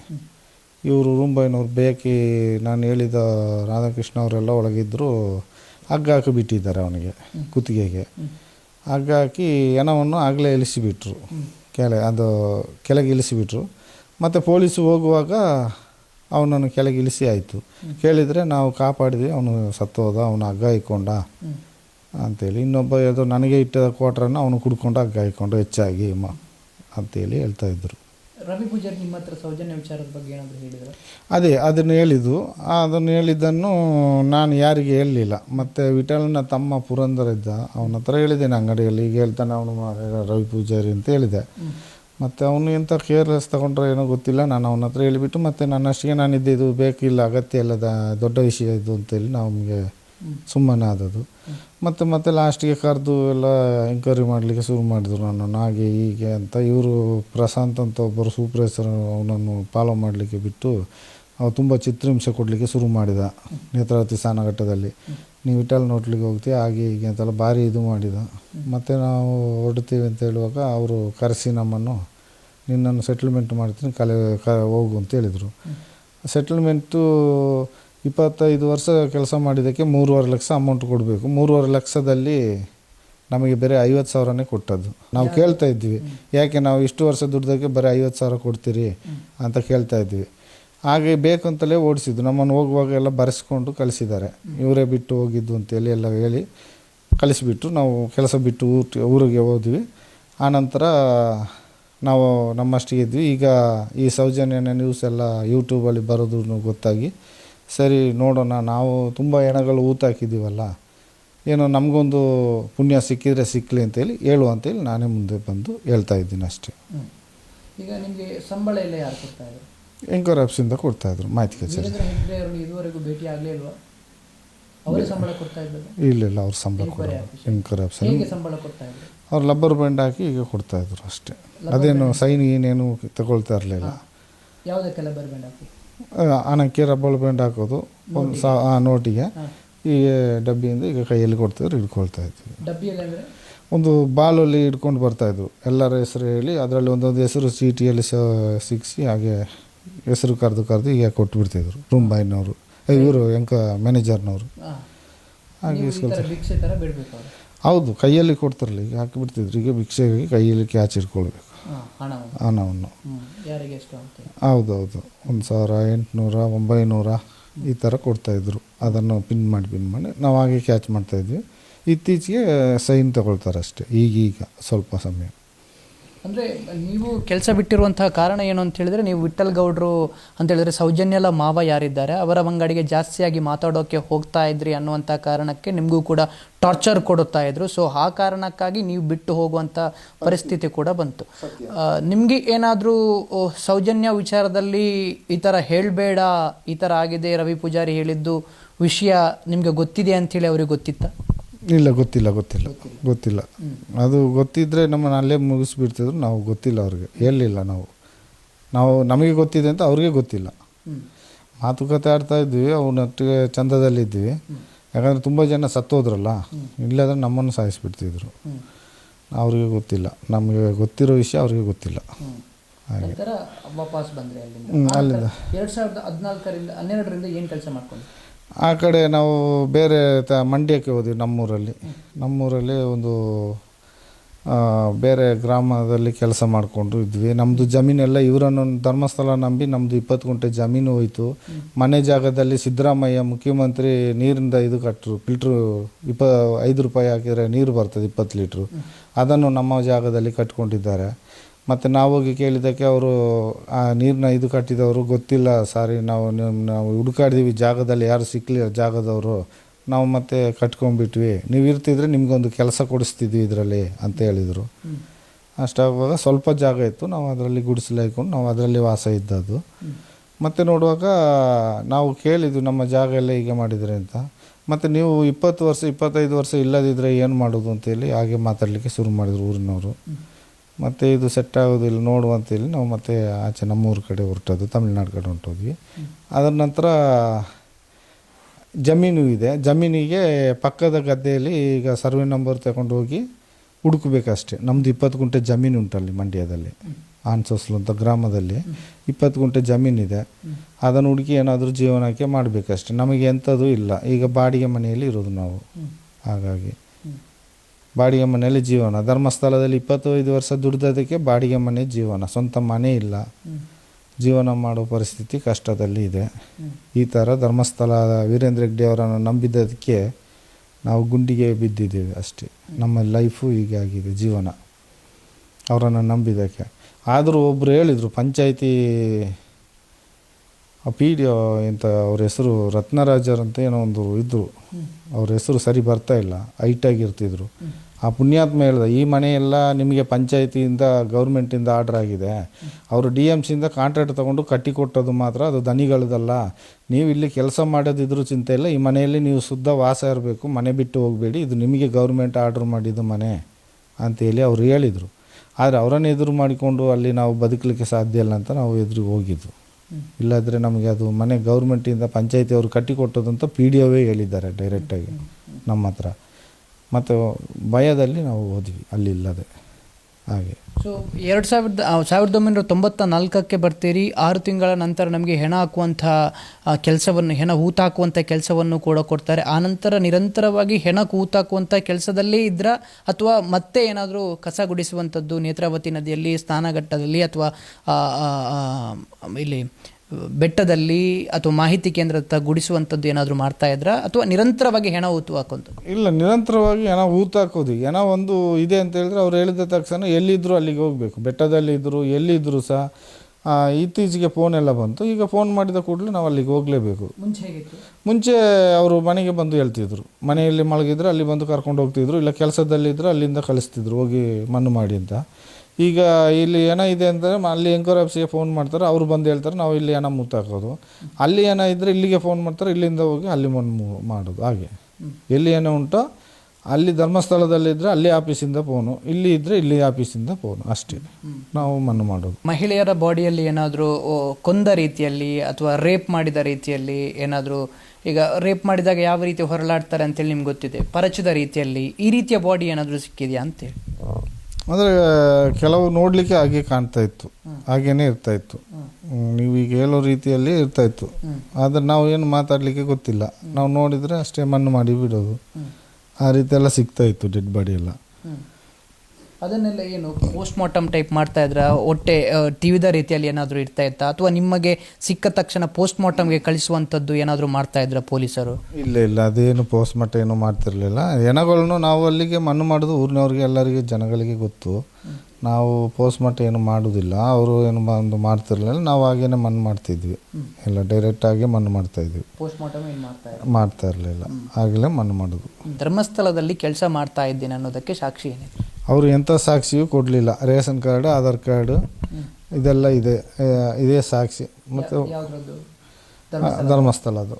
[SPEAKER 1] ಇವರು ರೂಮ್ ಬಾಯ್ನವ್ರು ಬೇಕಿ ನಾನು ಹೇಳಿದ ರಾಧಾಕೃಷ್ಣ ಅವರೆಲ್ಲ ಒಳಗಿದ್ದರು ಹಗ್ಗ ಹಾಕಿಬಿಟ್ಟಿದ್ದಾರೆ ಅವನಿಗೆ, ಕುತ್ತಿಗೆಗೆ. ಹಗ್ಗ ಹಾಕಿ ಹೆಣವನ್ನು ಆಗಲೇ ಇಳಿಸಿಬಿಟ್ರು. ಕೆಳ ಅದು ಕೆಳಗೆ ಇಳಿಸಿಬಿಟ್ರು. ಮತ್ತು ಪೊಲೀಸ್ ಹೋಗುವಾಗ ಅವನನ್ನು ಕೆಳಗೆ ಇಳಿಸಿ ಆಯಿತು. ಕೇಳಿದರೆ ನಾವು ಕಾಪಾಡಿದ್ವಿ, ಅವನು ಸತ್ತೋದ, ಅವನು ಹಗ್ಗ ಇಕ್ಕೊಂಡ ಅಂತೇಳಿ. ಇನ್ನೊಬ್ಬ ಯಾವುದೋ ನನಗೆ ಇಟ್ಟ ಕ್ವಾಟ್ರನ್ನು ಅವನು ಕುಡ್ಕೊಂಡು ಗಾಯ್ಕೊಂಡು ಹೆಚ್ಚಾಗಿ ಮ ಅಂತೇಳಿ ಹೇಳ್ತಾ ಇದ್ದರು
[SPEAKER 2] ರವಿ ಪೂಜಾರಿ ನಿಮ್ಮ ಹತ್ರ ಸೌಜನ್ಯ ವಿಚಾರದ ಬಗ್ಗೆ ಏನಾದರೂ ಹೇಳಿದ್ರು?
[SPEAKER 1] ಅದೇ ಅದನ್ನು ಹೇಳಿದ್ದು. ಅದನ್ನು ಹೇಳಿದ್ದನ್ನು ನಾನು ಯಾರಿಗೆ ಹೇಳಲಿಲ್ಲ. ಮತ್ತು ವಿಠಲನ ತಮ್ಮ ಪುರಂದರ ಇದ್ದ ಅವನ ಹತ್ರ ಹೇಳಿದ್ದೇನೆ ಅಂಗಡಿಯಲ್ಲಿ. ಈಗ ಹೇಳ್ತಾನೆ ಅವನು ರವಿ ಪೂಜಾರಿ ಅಂತ ಹೇಳಿದೆ. ಮತ್ತು ಅವನು ಎಂಥ ಕೇರ್ಲೆಸ್ ತಗೊಂಡ್ರೆ ಏನೋ ಗೊತ್ತಿಲ್ಲ. ನಾನು ಅವನ ಹತ್ರ ಹೇಳಿಬಿಟ್ಟು ಮತ್ತು ನನ್ನಷ್ಟಿಗೆ ನಾನಿದ್ದೆ ಇದು ಬೇಕಿಲ್ಲ ಅಗತ್ಯ ಇಲ್ಲದ ದೊಡ್ಡ ವಿಷಯ ಇದು ಅಂತೇಳಿ ನಮಗೆ ಸುಮ್ಮನೆ ಆದದ್ದು ಮತ್ತು ಮತ್ತೆ ಲಾಸ್ಟಿಗೆ ಕರೆದು ಎಲ್ಲ ಎಂಕ್ವೈರಿ ಮಾಡಲಿಕ್ಕೆ ಶುರು ಮಾಡಿದರು ನನ್ನನ್ನು. ಹಾಗೆ ಹೀಗೆ ಅಂತ ಇವರು ಪ್ರಶಾಂತ್ ಅಂತ ಒಬ್ಬರು ಸೂಪರ್ವೈಸರ್ ಅವನನ್ನು ಫಾಲೋ ಮಾಡಲಿಕ್ಕೆ ಬಿಟ್ಟು ಅವ ತುಂಬ ಚಿತ್ರಹಿಂಸೆ ಕೊಡಲಿಕ್ಕೆ ಶುರು ಮಾಡಿದ ನೇತ್ರಾವತಿ ಸ್ನಾನಘಟ್ಟದಲ್ಲಿ ನೀವು ಇಟಲ್ ನೋಟ್ಲಿಗೆ ಹೋಗ್ತೀವಿ ಹಾಗೆ ಹೀಗೆ ಅಂತೆಲ್ಲ ಭಾರಿ ಇದು ಮಾಡಿದ. ಮತ್ತು ನಾವು ಹೊರಡ್ತೀವಿ ಅಂತ ಹೇಳುವಾಗ ಅವರು ಕರೆಸಿ ನಮ್ಮನ್ನು, ನಿನ್ನನ್ನು ಸೆಟ್ಲ್ಮೆಂಟ್ ಮಾಡ್ತೀನಿ, ಕಲೆ, ಕ, ಹೋಗು ಅಂತ ಹೇಳಿದರು. ಸೆಟ್ಲ್ಮೆಂಟು ಇಪ್ಪತ್ತೈದು ವರ್ಷ ಕೆಲಸ ಮಾಡಿದ್ದಕ್ಕೆ ಮೂರುವರೆ ಲಕ್ಷ ಅಮೌಂಟ್ ಕೊಡಬೇಕು. ಮೂರುವರೆ ಲಕ್ಷದಲ್ಲಿ ನಮಗೆ ಬೇರೆ ಐವತ್ತು ಸಾವಿರನೇ ಕೊಟ್ಟದ್ದು. ನಾವು ಕೇಳ್ತಾ ಇದ್ವಿ ಯಾಕೆ ನಾವು ಇಷ್ಟು ವರ್ಷ ದುಡ್ದಕ್ಕೆ ಬರೀ ಐವತ್ತು ಸಾವಿರ ಕೊಡ್ತೀರಿ ಅಂತ ಕೇಳ್ತಾ ಇದ್ವಿ ಹಾಗೆ ಬೇಕಂತಲೇ ಓಡಿಸಿದ್ದು. ನಮ್ಮನ್ನು ಹೋಗುವಾಗ ಎಲ್ಲ ಬರೆಸ್ಕೊಂಡು ಕಳಿಸಿದ್ದಾರೆ. ಇವರೇ ಬಿಟ್ಟು ಹೋಗಿದ್ದು ಅಂತೇಳಿ ಎಲ್ಲ ಹೇಳಿ ಕಳಿಸಿಬಿಟ್ಟು ನಾವು ಕೆಲಸ ಬಿಟ್ಟು ಊಟ ಊರಿಗೆ ಹೋದ್ವಿ. ಆನಂತರ ನಾವು ನಮ್ಮಷ್ಟಿಗೆ ಇದ್ವಿ. ಈಗ ಈ ಸೌಜನ್ಯನ ನ್ಯೂಸ್ ಎಲ್ಲ ಯೂಟ್ಯೂಬಲ್ಲಿ ಬರೋದು ಗೊತ್ತಾಗಿ ಸರಿ ನೋಡೋಣ ನಾವು ತುಂಬ ಹೆಣಗಳು ಊತಾಕಿದ್ದೀವಲ್ಲ ಏನೋ ನಮಗೊಂದು ಪುಣ್ಯ ಸಿಕ್ಕಿದರೆ ಸಿಕ್ಕಲಿ ಅಂತೇಳಿ ಹೇಳು ಅಂತೇಳಿ ನಾನೇ ಮುಂದೆ ಬಂದು ಹೇಳ್ತಾ ಇದ್ದೀನಿ ಅಷ್ಟೇ.
[SPEAKER 2] ಈಗ ನಿಮಗೆ ಸಂಬಳ ಎಲ್ಲ ಯಾರು ಕೊಡ್ತಾ ಇದ್ರು?
[SPEAKER 1] ಎಂಕ್ವೈರಿ ಆಫೀಸಿಂದ ಕೊಡ್ತಾಯಿದ್ರು ಮಾಹಿತಿ ಕಚೇರಿ
[SPEAKER 2] ಇದುವರೆಗೂ ಭೇಟಿ ಆಗಲೇ ಇಲ್ವಾ ಅವರೇ ಸಂಬಳ ಕೊಡ್ತಾ ಇದ್ದಾರೆ
[SPEAKER 1] ಇಲ್ಲ ಇಲ್ಲ ಅವ್ರ ಸಂಬಳ
[SPEAKER 2] ಕೊಡ್ತಾರೆ
[SPEAKER 1] ಕೊಡೋದು. ಎಂಕ್ವೈರಿ
[SPEAKER 2] ಹೇಗೆ ಸಂಬಳ ಕೊಡ್ತಾ ಇದ್ರು?
[SPEAKER 1] ಅವ್ರು ಲಬ್ಬರ್ ಬ್ಯಾಂಡ್ ಹಾಕಿ ಈಗ ಕೊಡ್ತಾ ಕೊಡ್ತಾಯಿದ್ರು ಅಷ್ಟೇ. ಅದೇನು ಸೈನ್ ಏನೇನು ತಗೊಳ್ತಾ ಇರಲಿಲ್ಲ.
[SPEAKER 2] ಯಾವುದಕ್ಕೆ ಲಬ್ಬರ್ ಬ್ಯಾಂಡ್ ಹಾಕಿ?
[SPEAKER 1] ಹಣಕ್ಕೆ ರಬ್ಬರ್ ಬ್ಯಾಂಡ್ ಹಾಕೋದು ಒಂದು ಸಾ ಆ, ನೋಟಿಗೆ. ಈ ಡಬ್ಬಿಯಿಂದ ಈಗ ಕೈಯಲ್ಲಿ ಕೊಡ್ತಿದ್ರು ಹಿಡ್ಕೊಳ್ತಾ ಇದ್ವಿ.
[SPEAKER 2] ಡಬ್ಬಿಯಲ್ಲಿ
[SPEAKER 1] ಒಂದು ಬಾಲಲ್ಲಿ ಹಿಡ್ಕೊಂಡು ಬರ್ತಾಯಿದ್ರು ಎಲ್ಲರ ಹೆಸರು ಹೇಳಿ ಅದರಲ್ಲಿ ಒಂದೊಂದು ಹೆಸರು ಚೀಟಿಯಲ್ಲಿ ಸ ಸಿಕ್ಕಿಸಿ ಹಾಗೆ ಹೆಸರು ಕರೆದು ಕರೆದು ಈಗ ಕೊಟ್ಬಿಡ್ತಿದ್ರು. ರೂಮ್ ಬಾಯ್ನವರು ಇವರು ಎಂಕ ಮ್ಯಾನೇಜರ್ನವರು. ಹಾಗೆ ಹೌದು ಕೈಯಲ್ಲಿ ಕೊಡ್ತಾರಲ್ಲ ಈಗ ಹಾಕಿಬಿಡ್ತಿದ್ರು. ಈಗ ಭಿಕ್ಷೆಗೆ ಕೈಯಲ್ಲಿ ಕ್ಯಾಚ್ ಇಟ್ಕೊಳ್ಬೇಕು
[SPEAKER 2] ಹಣವನ್ನು.
[SPEAKER 1] ಹೌದೌದು. ಒಂದು ಸಾವಿರ ಎಂಟುನೂರ ಒಂಬೈನೂರ ಈ ಥರ ಕೊಡ್ತಾಯಿದ್ರು ಅದನ್ನು ಪಿನ್ ಮಾಡಿ ಪಿನ್ ಮಾಡಿ. ನಾವು ಹಾಗೆ ಕ್ಯಾಚ್ ಮಾಡ್ತಾಯಿದ್ವಿ ಇತ್ತೀಚೆಗೆ ಸೈನ್ ತಗೊಳ್ತಾರೆ ಅಷ್ಟೇ ಈಗೀಗ ಸ್ವಲ್ಪ ಸಮಯ.
[SPEAKER 2] ಅಂದರೆ ನೀವು ಕೆಲಸ ಬಿಟ್ಟಿರುವಂತಹ ಕಾರಣ ಏನು ಅಂತ ಹೇಳಿದ್ರೆ ನೀವು ವಿಠಲ್ ಗೌಡ್ರು ಅಂತ ಹೇಳಿದ್ರೆ ಸೌಜನ್ಯಲ ಮಾವ ಯಾರಿದ್ದಾರೆ? ಅವರ ಅಂಗಡಿಗೆ ಜಾಸ್ತಿಯಾಗಿ ಮಾತಾಡೋಕೆ ಹೋಗ್ತಾ ಇದ್ರಿ ಅನ್ನುವಂಥ ಕಾರಣಕ್ಕೆ ನಿಮಗೂ ಕೂಡ ಟಾರ್ಚರ್ ಕೊಡುತ್ತಾ ಇದ್ರು. ಸೊ ಆ ಕಾರಣಕ್ಕಾಗಿ ನೀವು ಬಿಟ್ಟು ಹೋಗುವಂಥ ಪರಿಸ್ಥಿತಿ ಕೂಡ ಬಂತು. ನಿಮಗೆ ಏನಾದರೂ ಸೌಜನ್ಯ ವಿಚಾರದಲ್ಲಿ ಈ ಥರ ಹೇಳಬೇಡ ಈ ಥರ ಆಗಿದೆ ರವಿ ಪೂಜಾರಿ ಹೇಳಿದ್ದು ವಿಷಯ ನಿಮಗೆ ಗೊತ್ತಿದೆ ಅಂಥೇಳಿ ಅವ್ರಿಗೆ ಗೊತ್ತಿತ್ತಾ?
[SPEAKER 1] ಇಲ್ಲ ಗೊತ್ತಿಲ್ಲ ಗೊತ್ತಿಲ್ಲ ಗೊತ್ತಿಲ್ಲ. ಅದು ಗೊತ್ತಿದ್ದರೆ ನಮ್ಮನ್ನು ಅಲ್ಲೇ ಮುಗಿಸ್ಬಿಡ್ತಿದ್ರು. ನಾವು ಗೊತ್ತಿಲ್ಲ ಅವ್ರಿಗೆ. ಹೇಳಲಿಲ್ಲ ನಾವು. ನಾವು ನಮಗೆ ಗೊತ್ತಿದೆ ಅಂತ ಅವ್ರಿಗೆ ಗೊತ್ತಿಲ್ಲ. ಮಾತುಕತೆ ಆಡ್ತಾ ಇದ್ವಿ ಅವನೊಟ್ಟಿಗೆ ಚಂದದಲ್ಲಿದ್ವಿ ಯಾಕಂದರೆ ತುಂಬ ಜನ ಸತ್ತೋದ್ರಲ್ಲ ಇಲ್ಲಾದ್ರೆ ನಮ್ಮನ್ನು ಸಾಯಿಸ್ಬಿಡ್ತಿದ್ರು. ಅವ್ರಿಗೆ ಗೊತ್ತಿಲ್ಲ. ನಮಗೆ ಗೊತ್ತಿರೋ ವಿಷಯ ಅವ್ರಿಗೆ ಗೊತ್ತಿಲ್ಲ. ಹಾಗೆ.
[SPEAKER 2] ವಾಪಸ್ ಬಂದ್ರೆ ಅಲ್ಲಿಂದ. ಎರಡ್ ಸಾವಿರದ ಹದಿನಾಲ್ಕರಿಂದ ಹನ್ನೆರಡರಿಂದ ಏನು ಕೆಲಸ ಮಾಡ್ಕೊಂಡು
[SPEAKER 1] ಆ ಕಡೆ ನಾವು ಬೇರೆ ತ ಮಂಡ್ಯಕ್ಕೆ ಹೋದ್ವಿ ನಮ್ಮೂರಲ್ಲಿ. ನಮ್ಮೂರಲ್ಲಿ ಒಂದು ಬೇರೆ ಗ್ರಾಮದಲ್ಲಿ ಕೆಲಸ ಮಾಡಿಕೊಂಡು ಇದ್ವಿ. ನಮ್ಮದು ಜಮೀನೆಲ್ಲ ಇವರನ್ನು ಧರ್ಮಸ್ಥಳ ನಂಬಿ ನಮ್ಮದು ಇಪ್ಪತ್ತು ಗುಂಟೆ ಜಮೀನು ಹೋಯಿತು. ಮನೆ ಜಾಗದಲ್ಲಿ ಸಿದ್ದರಾಮಯ್ಯ ಮುಖ್ಯಮಂತ್ರಿ ನೀರಿಂದ ಇದು ಕಟ್ಟರು ಫಿಲ್ಟ್ರು ಇಪ್ಪ, ಐದು ರೂಪಾಯಿ ಹಾಕಿದರೆ ನೀರು ಬರ್ತದೆ ಇಪ್ಪತ್ತು ಲೀಟ್ರು. ಅದನ್ನು ನಮ್ಮ ಜಾಗದಲ್ಲಿ ಕಟ್ಕೊಂಡಿದ್ದಾರೆ. ಮತ್ತು ನಾವು ಹೋಗಿ ಕೇಳಿದ್ದಕ್ಕೆ ಅವರು ಆ ನೀರನ್ನ ಇದು ಕಟ್ಟಿದವರು ಗೊತ್ತಿಲ್ಲ ಸಾರಿ ನಾವು ನಿಮ್ಮ ನಾವು ಹುಡುಕಾಡಿದ್ವಿ ಜಾಗದಲ್ಲಿ ಯಾರು ಸಿಕ್ಕಲಿಲ್ಲ ಜಾಗದವರು ನಾವು ಮತ್ತೆ ಕಟ್ಕೊಂಡ್ಬಿಟ್ವಿ. ನೀವು ಇರ್ತಿದ್ರೆ ನಿಮಗೊಂದು ಕೆಲಸ ಕೊಡಿಸ್ತಿದ್ವಿ ಇದರಲ್ಲಿ ಅಂತ ಹೇಳಿದರು. ಅಷ್ಟಾಗುವಾಗ ಸ್ವಲ್ಪ ಜಾಗ ಇತ್ತು ನಾವು ಅದರಲ್ಲಿ ಗುಡಿಸಲು ಹಾಕೊಂಡು ನಾವು ಅದರಲ್ಲಿ ವಾಸ ಇದ್ದದ್ದು. ಮತ್ತು ನೋಡುವಾಗ ನಾವು ಕೇಳಿದ್ವಿ ನಮ್ಮ ಜಾಗ ಎಲ್ಲ ಹೀಗೆ ಮಾಡಿದರೆ ಅಂತ. ಮತ್ತು ನೀವು ಇಪ್ಪತ್ತು ವರ್ಷ ಇಪ್ಪತ್ತೈದು ವರ್ಷ ಇಲ್ಲದಿದ್ದರೆ ಏನು ಮಾಡೋದು ಅಂತೇಳಿ ಹಾಗೆ ಮಾತಾಡಲಿಕ್ಕೆ ಶುರು ಮಾಡಿದರು ಊರಿನವರು. ಮತ್ತು ಇದು ಸೆಟ್ ಆಗೋದಿಲ್ಲ ಅಂತೇಳಿ ನಾವು ಮತ್ತೆ ಆಚೆ ನಮ್ಮೂರ ಕಡೆ ಹೊರಟದ್ದು, ತಮಿಳ್ನಾಡು ಕಡೆ ಹೊರಟೋದ್ವಿ. ಅದರ ನಂತರ ಜಮೀನು ಇದೆ. ಜಮೀನಿಗೆ ಪಕ್ಕದ ಗದ್ದೆಯಲ್ಲಿ ಈಗ ಸರ್ವೆ ನಂಬರ್ ತಗೊಂಡು ಹೋಗಿ ಹುಡುಕಬೇಕಷ್ಟೆ. ನಮ್ಮದು ಇಪ್ಪತ್ತು ಗುಂಟೆ ಜಮೀನು ಉಂಟಲ್ಲಿ ಮಂಡ್ಯದಲ್ಲಿ, ಆನ್ಸೋಸ್ಲು ಅಂತ ಗ್ರಾಮದಲ್ಲಿ. ಇಪ್ಪತ್ತು ಗುಂಟೆ ಜಮೀನಿದೆ ಅದನ್ನು ಹುಡುಕಿ ಏನಾದರೂ ಜೀವನಕ್ಕೆ ಮಾಡಬೇಕಷ್ಟೆ. ನಮಗೆ ಎಂಥದ್ದು ಇಲ್ಲ. ಈಗ ಬಾಡಿಗೆ ಮನೆಯಲ್ಲಿ ಇರೋದು ನಾವು. ಹಾಗಾಗಿ. ಬಾಡಿಗೆ ಮನೆಯಲ್ಲಿ ಜೀವನ. ಧರ್ಮಸ್ಥಳದಲ್ಲಿ ಇಪ್ಪತ್ತೈದು ವರ್ಷ ದುಡಿದದಕ್ಕೆ ಬಾಡಿಗೆ ಮನೆ ಜೀವನ. ಸ್ವಂತ ಮನೆ ಇಲ್ಲ. ಜೀವನ ಮಾಡೋ ಪರಿಸ್ಥಿತಿ ಕಷ್ಟದಲ್ಲಿ ಇದೆ. ಈ ಥರ ಧರ್ಮಸ್ಥಳ ವೀರೇಂದ್ರ ಹೆಗ್ಡೆ ಅವರನ್ನು ನಂಬಿದ್ದದಕ್ಕೆ ನಾವು ಗುಂಡಿಗೆ ಬಿದ್ದಿದ್ದೇವೆ ಅಷ್ಟೇ. ನಮ್ಮ ಲೈಫು ಹೀಗಾಗಿದೆ ಜೀವನ. ಅವರನ್ನು ನಂಬಿದ್ದಕ್ಕೆ. ಆದರೂ ಒಬ್ಬರು ಹೇಳಿದರು, ಪಂಚಾಯಿತಿ ಪಿ ಡಿ ಎಂತ ಅವ್ರ ಹೆಸರು ರತ್ನರಾಜರ್ ಅಂತ ಏನೋ ಒಂದು ಇದ್ದರು ಅವ್ರ ಹೆಸರು ಸರಿ ಬರ್ತಾ ಇಲ್ಲ. ಹೈಟಾಗಿರ್ತಿದ್ರು ಆ ಪುಣ್ಯಾತ್ಮ ಹೇಳ್ದ, ಈ ಮನೆಯೆಲ್ಲ ನಿಮಗೆ ಪಂಚಾಯತಿಯಿಂದ, ಗೌರ್ಮೆಂಟಿಂದ ಆರ್ಡ್ರ್ ಆಗಿದೆ. ಅವರು ಡಿ ಎಂ ಸಿಯಿಂದ ಕಾಂಟ್ರಾಕ್ಟ್ ತೊಗೊಂಡು ಕಟ್ಟಿ ಕೊಟ್ಟದು ಮಾತ್ರ, ಅದು ದನಿಗಳದಲ್ಲ. ನೀವು ಇಲ್ಲಿ ಕೆಲಸ ಮಾಡೋದಿದ್ರು ಚಿಂತೆ ಇಲ್ಲ. ಈ ಮನೆಯಲ್ಲಿ ನೀವು ಶುದ್ಧ ವಾಸ ಇರಬೇಕು. ಮನೆ ಬಿಟ್ಟು ಹೋಗಬೇಡಿ. ಇದು ನಿಮಗೆ ಗೌರ್ಮೆಂಟ್ ಆರ್ಡ್ರ್ ಮಾಡಿದ್ದು ಮನೆ. ಅಂತೇಳಿ ಅವರು ಹೇಳಿದರು. ಆದರೆ ಅವರನ್ನು ಎದುರು ಮಾಡಿಕೊಂಡು ಅಲ್ಲಿ ನಾವು ಬದುಕಲಿಕ್ಕೆ ಸಾಧ್ಯ ಇಲ್ಲ ಅಂತ ನಾವು ಎದುರಿಗೆ ಹೋಗಿದ್ದು. ಇಲ್ಲಾದರೆ ನಮಗೆ ಅದು ಮನೆ ಗೌರ್ಮೆಂಟಿಂದ ಪಂಚಾಯತಿ ಅವರು ಕಟ್ಟಿಕೊಟ್ಟದಂತ ಪಿ ಡಿ ಒವೇ ಹೇಳಿದ್ದಾರೆ ಡೈರೆಕ್ಟಾಗಿ ನಮ್ಮ ಹತ್ರ. ಮತ್ತು ಭಯದಲ್ಲಿ ನಾವು ಹೋದ್ವಿ ಅಲ್ಲಿಲ್ಲದೆ. ಹಾಗೆ.
[SPEAKER 2] ಸೊ ಎರಡು ಸಾವಿರದ ಸಾವಿರದ ಒಂಬೈನೂರ ತೊಂಬತ್ತ ನಾಲ್ಕಕ್ಕೆ ಬರ್ತೀರಿ. ಆರು ತಿಂಗಳ ನಂತರ ನಮಗೆ ಹೆಣ ಹಾಕುವಂಥ ಕೆಲಸವನ್ನು ಹೆಣ ಹೂತಾಕುವಂಥ ಕೆಲಸವನ್ನು ಕೂಡ ಕೊಡ್ತಾರೆ. ನಂತರ ನಿರಂತರವಾಗಿ ಹೆಣ ಹೂತಾಕುವಂಥ ಕೆಲಸದಲ್ಲೇ ಇದ್ರ ಅಥವಾ ಮತ್ತೆ ಏನಾದರೂ ಕಸ ಗುಡಿಸುವಂಥದ್ದು ನೇತ್ರಾವತಿ ನದಿಯಲ್ಲಿ ಸ್ನಾನಘಟ್ಟದಲ್ಲಿ ಅಥವಾ ಆ, ಆ, ಆ, ಇಲ್ಲಿ ಬೆಟ್ಟದಲ್ಲಿ ಅಥವಾ ಮಾಹಿತಿ ಕೇಂದ್ರ ಹತ್ರ ಗುಡಿಸುವಂಥದ್ದು ಏನಾದರೂ ಮಾಡ್ತಾ ಇದ್ರಾ? ಅಥವಾ ನಿರಂತರವಾಗಿ ಹೆಣ ಊತು ಹಾಕೋದು
[SPEAKER 1] ಇಲ್ಲ ನಿರಂತರವಾಗಿ ಏನೋ ಊತಾಕೋದು ಏನೋ ಒಂದು ಇದೆ ಅಂತ ಹೇಳಿದ್ರೆ ಅವ್ರು ಹೇಳಿದ ತಕ್ಷಣ ಎಲ್ಲಿದ್ದರೂ ಅಲ್ಲಿಗೆ ಹೋಗಬೇಕು. ಬೆಟ್ಟದಲ್ಲಿ ಇದ್ದರು ಎಲ್ಲಿದ್ರು ಸಹ ಇತ್ತೀಚೆಗೆ ಫೋನ್ ಎಲ್ಲ ಬಂತು. ಈಗ ಫೋನ್ ಮಾಡಿದ ಕೂಡಲೇ ನಾವು ಅಲ್ಲಿಗೆ ಹೋಗಲೇಬೇಕು.
[SPEAKER 2] ಮುಂಚೆ
[SPEAKER 1] ಅವರು ಮನೆಗೆ ಬಂದು ಹೇಳ್ತಿದ್ರು. ಮನೆಯಲ್ಲಿ ಮಲಗಿದ್ರೆ ಅಲ್ಲಿ ಬಂದು ಕರ್ಕೊಂಡು ಹೋಗ್ತಿದ್ರು. ಇಲ್ಲ ಕೆಲಸದಲ್ಲಿದ್ದರೆ ಅಲ್ಲಿಂದ ಕಳಿಸ್ತಿದ್ರು. ಹೋಗಿ ಮಣ್ಣು ಮಾಡಿ ಅಂತ. ಈಗ ಇಲ್ಲಿ ಏನೋ ಇದೆ ಅಂದರೆ ಅಲ್ಲಿ ಎಂಕ್ವೈರಿ ಆಫೀಸಿಗೆ ಫೋನ್ ಮಾಡ್ತಾರೆ, ಅವ್ರು ಬಂದು ಹೇಳ್ತಾರೆ, ನಾವು ಇಲ್ಲಿ ಏನೋ ಮುತ್ತಾಕೋದು ಅಲ್ಲಿ ಏನೋ ಇದ್ದರೆ ಇಲ್ಲಿಗೆ ಫೋನ್ ಮಾಡ್ತಾರೆ, ಇಲ್ಲಿಂದ ಹೋಗಿ ಅಲ್ಲಿ ಮಣ್ಣು ಮಾಡೋದು, ಹಾಗೆ. ಎಲ್ಲಿ ಏನೋ ಉಂಟೋ, ಅಲ್ಲಿ ಧರ್ಮಸ್ಥಳದಲ್ಲಿದ್ದರೆ ಅಲ್ಲಿ ಆಫೀಸಿಂದ ಫೋನು ಇಲ್ಲಿ ಇದ್ದರೆ ಇಲ್ಲಿ ಆಫೀಸಿಂದ ಫೋನು ಅಷ್ಟೇ. ನಾವು ಮನ್ನು ಮಾಡೋದು.
[SPEAKER 2] ಮಹಿಳೆಯರ ಬಾಡಿಯಲ್ಲಿ ಏನಾದರೂ ಕೊಂದ ರೀತಿಯಲ್ಲಿ ಅಥವಾ ರೇಪ್ ಮಾಡಿದ ರೀತಿಯಲ್ಲಿ ಏನಾದರೂ, ಈಗ ರೇಪ್ ಮಾಡಿದಾಗ ಯಾವ ರೀತಿ ಹೊರಲಾಡ್ತಾರೆ ಅಂತೇಳಿ ನಿಮ್ಗೆ ಗೊತ್ತಿದೆ? ಪರಚಿದ ರೀತಿಯಲ್ಲಿ ಈ ರೀತಿಯ ಬಾಡಿ ಏನಾದರೂ ಸಿಕ್ಕಿದೆಯಾ ಅಂತೇಳಿ?
[SPEAKER 1] ಅಂದರೆ ಕೆಲವು ನೋಡಲಿಕ್ಕೆ ಹಾಗೆ ಕಾಣ್ತಾ ಇತ್ತು. ಹಾಗೇನೆ ಇರ್ತಾ ಇತ್ತು. ಹ್ಮ್, ನೀವು ಈಗ ಹೇಳೋ ರೀತಿಯಲ್ಲಿ ಇರ್ತಾಯಿತ್ತು ಆದರೆ ನಾವು ಏನು ಮಾತಾಡಲಿಕ್ಕೆ ಗೊತ್ತಿಲ್ಲ. ನಾವು ನೋಡಿದರೆ ಅಷ್ಟೇ ಮಣ್ಣು ಮಾಡಿ ಬಿಡೋದು. ಆ ರೀತಿ ಎಲ್ಲ ಸಿಗ್ತಾ ಇತ್ತು ಡೆಡ್ ಬಾಡಿ ಎಲ್ಲ.
[SPEAKER 2] ಅದನ್ನೆಲ್ಲ ಏನು ಪೋಸ್ಟ್ ಮಾರ್ಟಮ್ ಟೈಪ್ ಮಾಡ್ತಾ ಇದ್ರ? ಹೊಟ್ಟೆ ಟಿವಿದ ರೀತಿಯಲ್ಲಿ ಏನಾದರೂ ಇರ್ತಾ ಇತ್ತಾ? ಅಥವಾ ನಿಮಗೆ ಸಿಕ್ಕ ತಕ್ಷಣ ಪೋಸ್ಟ್ ಮಾರ್ಟಮ್ಗೆ ಕಳಿಸುವಂಥದ್ದು ಏನಾದರೂ ಮಾಡ್ತಾ ಇದ್ರ ಪೊಲೀಸರು?
[SPEAKER 1] ಇಲ್ಲ ಇಲ್ಲ. ಅದೇನು ಪೋಸ್ಟ್ ಮಾರ್ಟಮ್ ಏನು ಮಾಡ್ತಿರ್ಲಿಲ್ಲ. ಹೆಣಗಳನ್ನು ನಾವು ಅಲ್ಲಿಗೆ ಮಣ್ಣು ಮಾಡೋದು ಊರಿನವ್ರಿಗೆ ಎಲ್ಲರಿಗೆ ಜನಗಳಿಗೆ ಗೊತ್ತು. ನಾವು ಪೋಸ್ಟ್ ಮಾರ್ಟಮ್ ಏನು ಮಾಡೋದಿಲ್ಲ. ಅವರು ಏನು ಒಂದು ಮಾಡ್ತಿರ್ಲಿಲ್ಲ. ನಾವು ಹಾಗೇನೆ ಮಣ್ಣು ಮಾಡ್ತಿದ್ವಿ. ಎಲ್ಲ ಡೈರೆಕ್ಟಾಗಿ ಮಣ್ಣು ಮಾಡ್ತಾ ಇದ್ವಿ.
[SPEAKER 2] ಪೋಸ್ಟ್ ಮಾರ್ಟಮ್ ಏನು ಮಾಡ್ತಾ ಇದ್ರು?
[SPEAKER 1] ಮಾಡ್ತಾ ಇರಲಿಲ್ಲ. ಆಗಲೇ ಮಣ್ಣು ಮಾಡೋದು.
[SPEAKER 2] ಧರ್ಮಸ್ಥಳದಲ್ಲಿ ಕೆಲಸ ಮಾಡ್ತಾ ಇದ್ದೀನಿ ಅನ್ನೋದಕ್ಕೆ ಸಾಕ್ಷಿ ಏನಿದೆ?
[SPEAKER 1] ಅವರು ಎಂಥ ಸಾಕ್ಷಿಯೂ ಕೊಡಲಿಲ್ಲ. ರೇಷನ್ ಕಾರ್ಡು ಆಧಾರ್ ಕಾರ್ಡು ಇದೆಲ್ಲ ಇದೆ. ಇದೇ ಸಾಕ್ಷಿ. ಮತ್ತು
[SPEAKER 2] ಧರ್ಮಸ್ಥಳದ್ದು
[SPEAKER 1] ಧರ್ಮಸ್ಥಳದು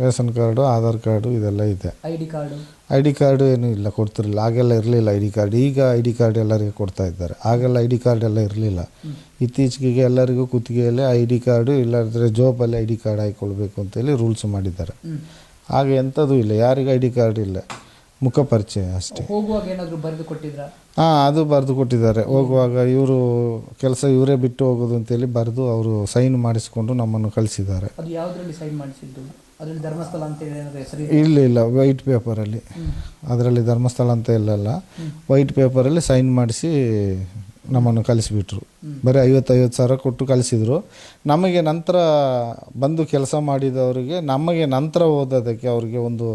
[SPEAKER 1] ರೇಷನ್ ಕಾರ್ಡು ಆಧಾರ್ ಕಾರ್ಡು ಇದೆಲ್ಲ ಇದೆ.
[SPEAKER 2] I D card.
[SPEAKER 1] I D card ಏನೂ ಇಲ್ಲ ಕೊಡ್ತಿರಲಿಲ್ಲ. ಆಗೆಲ್ಲ ಇರಲಿಲ್ಲ ಐ ಡಿ ಕಾರ್ಡ್. ಈಗ ಐ ಡಿ ಕಾರ್ಡ್ ಎಲ್ಲರಿಗೂ ಕೊಡ್ತಾ ಇದ್ದಾರೆ. ಆಗೆಲ್ಲ ಐ ಡಿ ಕಾರ್ಡ್ ಎಲ್ಲ ಇರಲಿಲ್ಲ. ಇತ್ತೀಚೆಗೆ ಎಲ್ಲರಿಗೂ ಕುತ್ತಿಗೆಯಲ್ಲಿ ಐ ಡಿ ಕಾರ್ಡು ಇಲ್ಲಾಂದರೆ ಜೋಬಲ್ಲಿ ಐ ಡಿ ಕಾರ್ಡ್ ಹಾಕಿಕೊಳ್ಬೇಕು ಅಂತೇಳಿ ರೂಲ್ಸ್ ಮಾಡಿದ್ದಾರೆ. ಆಗ ಎಂಥದ್ದು ಇಲ್ಲ. ಯಾರಿಗೂ ಐ ಡಿ ಕಾರ್ಡ್ ಇಲ್ಲ. ಮುಖ ಪರಿಚಯ ಅಷ್ಟೇ.
[SPEAKER 2] ಹೋಗುವಾಗ ಏನಾದರೂ ಬರೆದು ಕೊಟ್ಟಿದ್ರ?
[SPEAKER 1] ಹಾಂ ಅದು ಬರೆದು ಕೊಟ್ಟಿದ್ದಾರೆ. ಹೋಗುವಾಗ ಇವರು ಕೆಲಸ ಇವರೇ ಬಿಟ್ಟು ಹೋಗೋದು ಅಂತೇಳಿ ಬರೆದು ಅವರು ಸೈನ್ ಮಾಡಿಸಿಕೊಂಡು ನಮ್ಮನ್ನು ಕಳಿಸಿದ್ದಾರೆ.
[SPEAKER 2] ಅದು ಯಾವುದರಲ್ಲಿ ಸೈನ್ ಮಾಡಿಸಿದ್ದು? ಅದರಲ್ಲಿ ಧರ್ಮಸ್ಥಳ ಅಂತ ಹೇಳಿ ಏನಾದ್ರು ಹೆಸರು
[SPEAKER 1] ಇಲ್ಲ ಇಲ್ಲ. ವೈಟ್ ಪೇಪರಲ್ಲಿ. ಅದರಲ್ಲಿ ಧರ್ಮಸ್ಥಳ ಅಂತ ಇಲ್ಲಲ್ಲ ವೈಟ್ ಪೇಪರಲ್ಲಿ ಸೈನ್ ಮಾಡಿಸಿ ನಮ್ಮನ್ನು ಕಲಿಸಿಬಿಟ್ರು. ಬರೀ ಐವತ್ತೈವತ್ತು ಸಾವಿರ ಕೊಟ್ಟು ಕಲಿಸಿದ್ರು. ನಮಗೆ ನಂತರ ಬಂದು ಕೆಲಸ ಮಾಡಿದವರಿಗೆ ನಮಗೆ ನಂತರ ಓದೋದಕ್ಕೆ ಅವರಿಗೆ ಒಂದು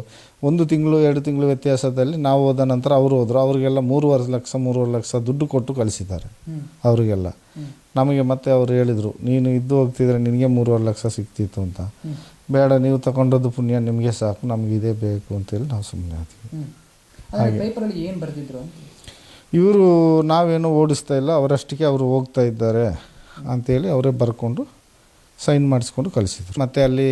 [SPEAKER 1] ಒಂದು ತಿಂಗಳು ಎರಡು ತಿಂಗಳು ವ್ಯತ್ಯಾಸದಲ್ಲಿ ನಾವು ಹೋದ ನಂತರ ಅವರು ಹೋದರು. ಅವರಿಗೆಲ್ಲ ಮೂರುವರೆ ಲಕ್ಷ ಮೂರುವರೆ ಲಕ್ಷ ದುಡ್ಡು ಕೊಟ್ಟು ಕಲಿಸಿದ್ದಾರೆ. ಅವರಿಗೆಲ್ಲ. ನಮಗೆ ಮತ್ತೆ ಅವರು ಹೇಳಿದರು ನೀನು ಇದ್ದು ಹೋಗ್ತಿದ್ರೆ ನಿನಗೆ ಮೂರುವರೆ ಲಕ್ಷ ಸಿಗ್ತಿತ್ತು ಅಂತ. ಬೇಡ ನೀವು ತಗೊಂಡದ್ದು ಪುಣ್ಯ ನಿಮಗೆ ಸಾಕು ನಮಗೆ ಇದೇ ಬೇಕು ಅಂತೇಳಿ ನಾವು ಸುಮ್ಮನೆ ಆದ್ವಿ
[SPEAKER 2] ಅಂದ್ರೆ ಪೇಪರಲ್ಲಿ ಏನು ಬರೆದಿದ್ರು
[SPEAKER 1] ಇವರು ನಾವೇನು ಓಡಿಸ್ತಾ ಇಲ್ಲ ಅವರಷ್ಟಕ್ಕೆ ಅವರು ಹೋಗ್ತಾ ಇದ್ದಾರೆ ಅಂತೇಳಿ ಅವರೇ ಬರ್ಕೊಂಡು ಸೈನ್ ಮಾಡಿಸ್ಕೊಂಡು ಕಳಿಸಿದ್ರು. ಮತ್ತು ಅಲ್ಲಿ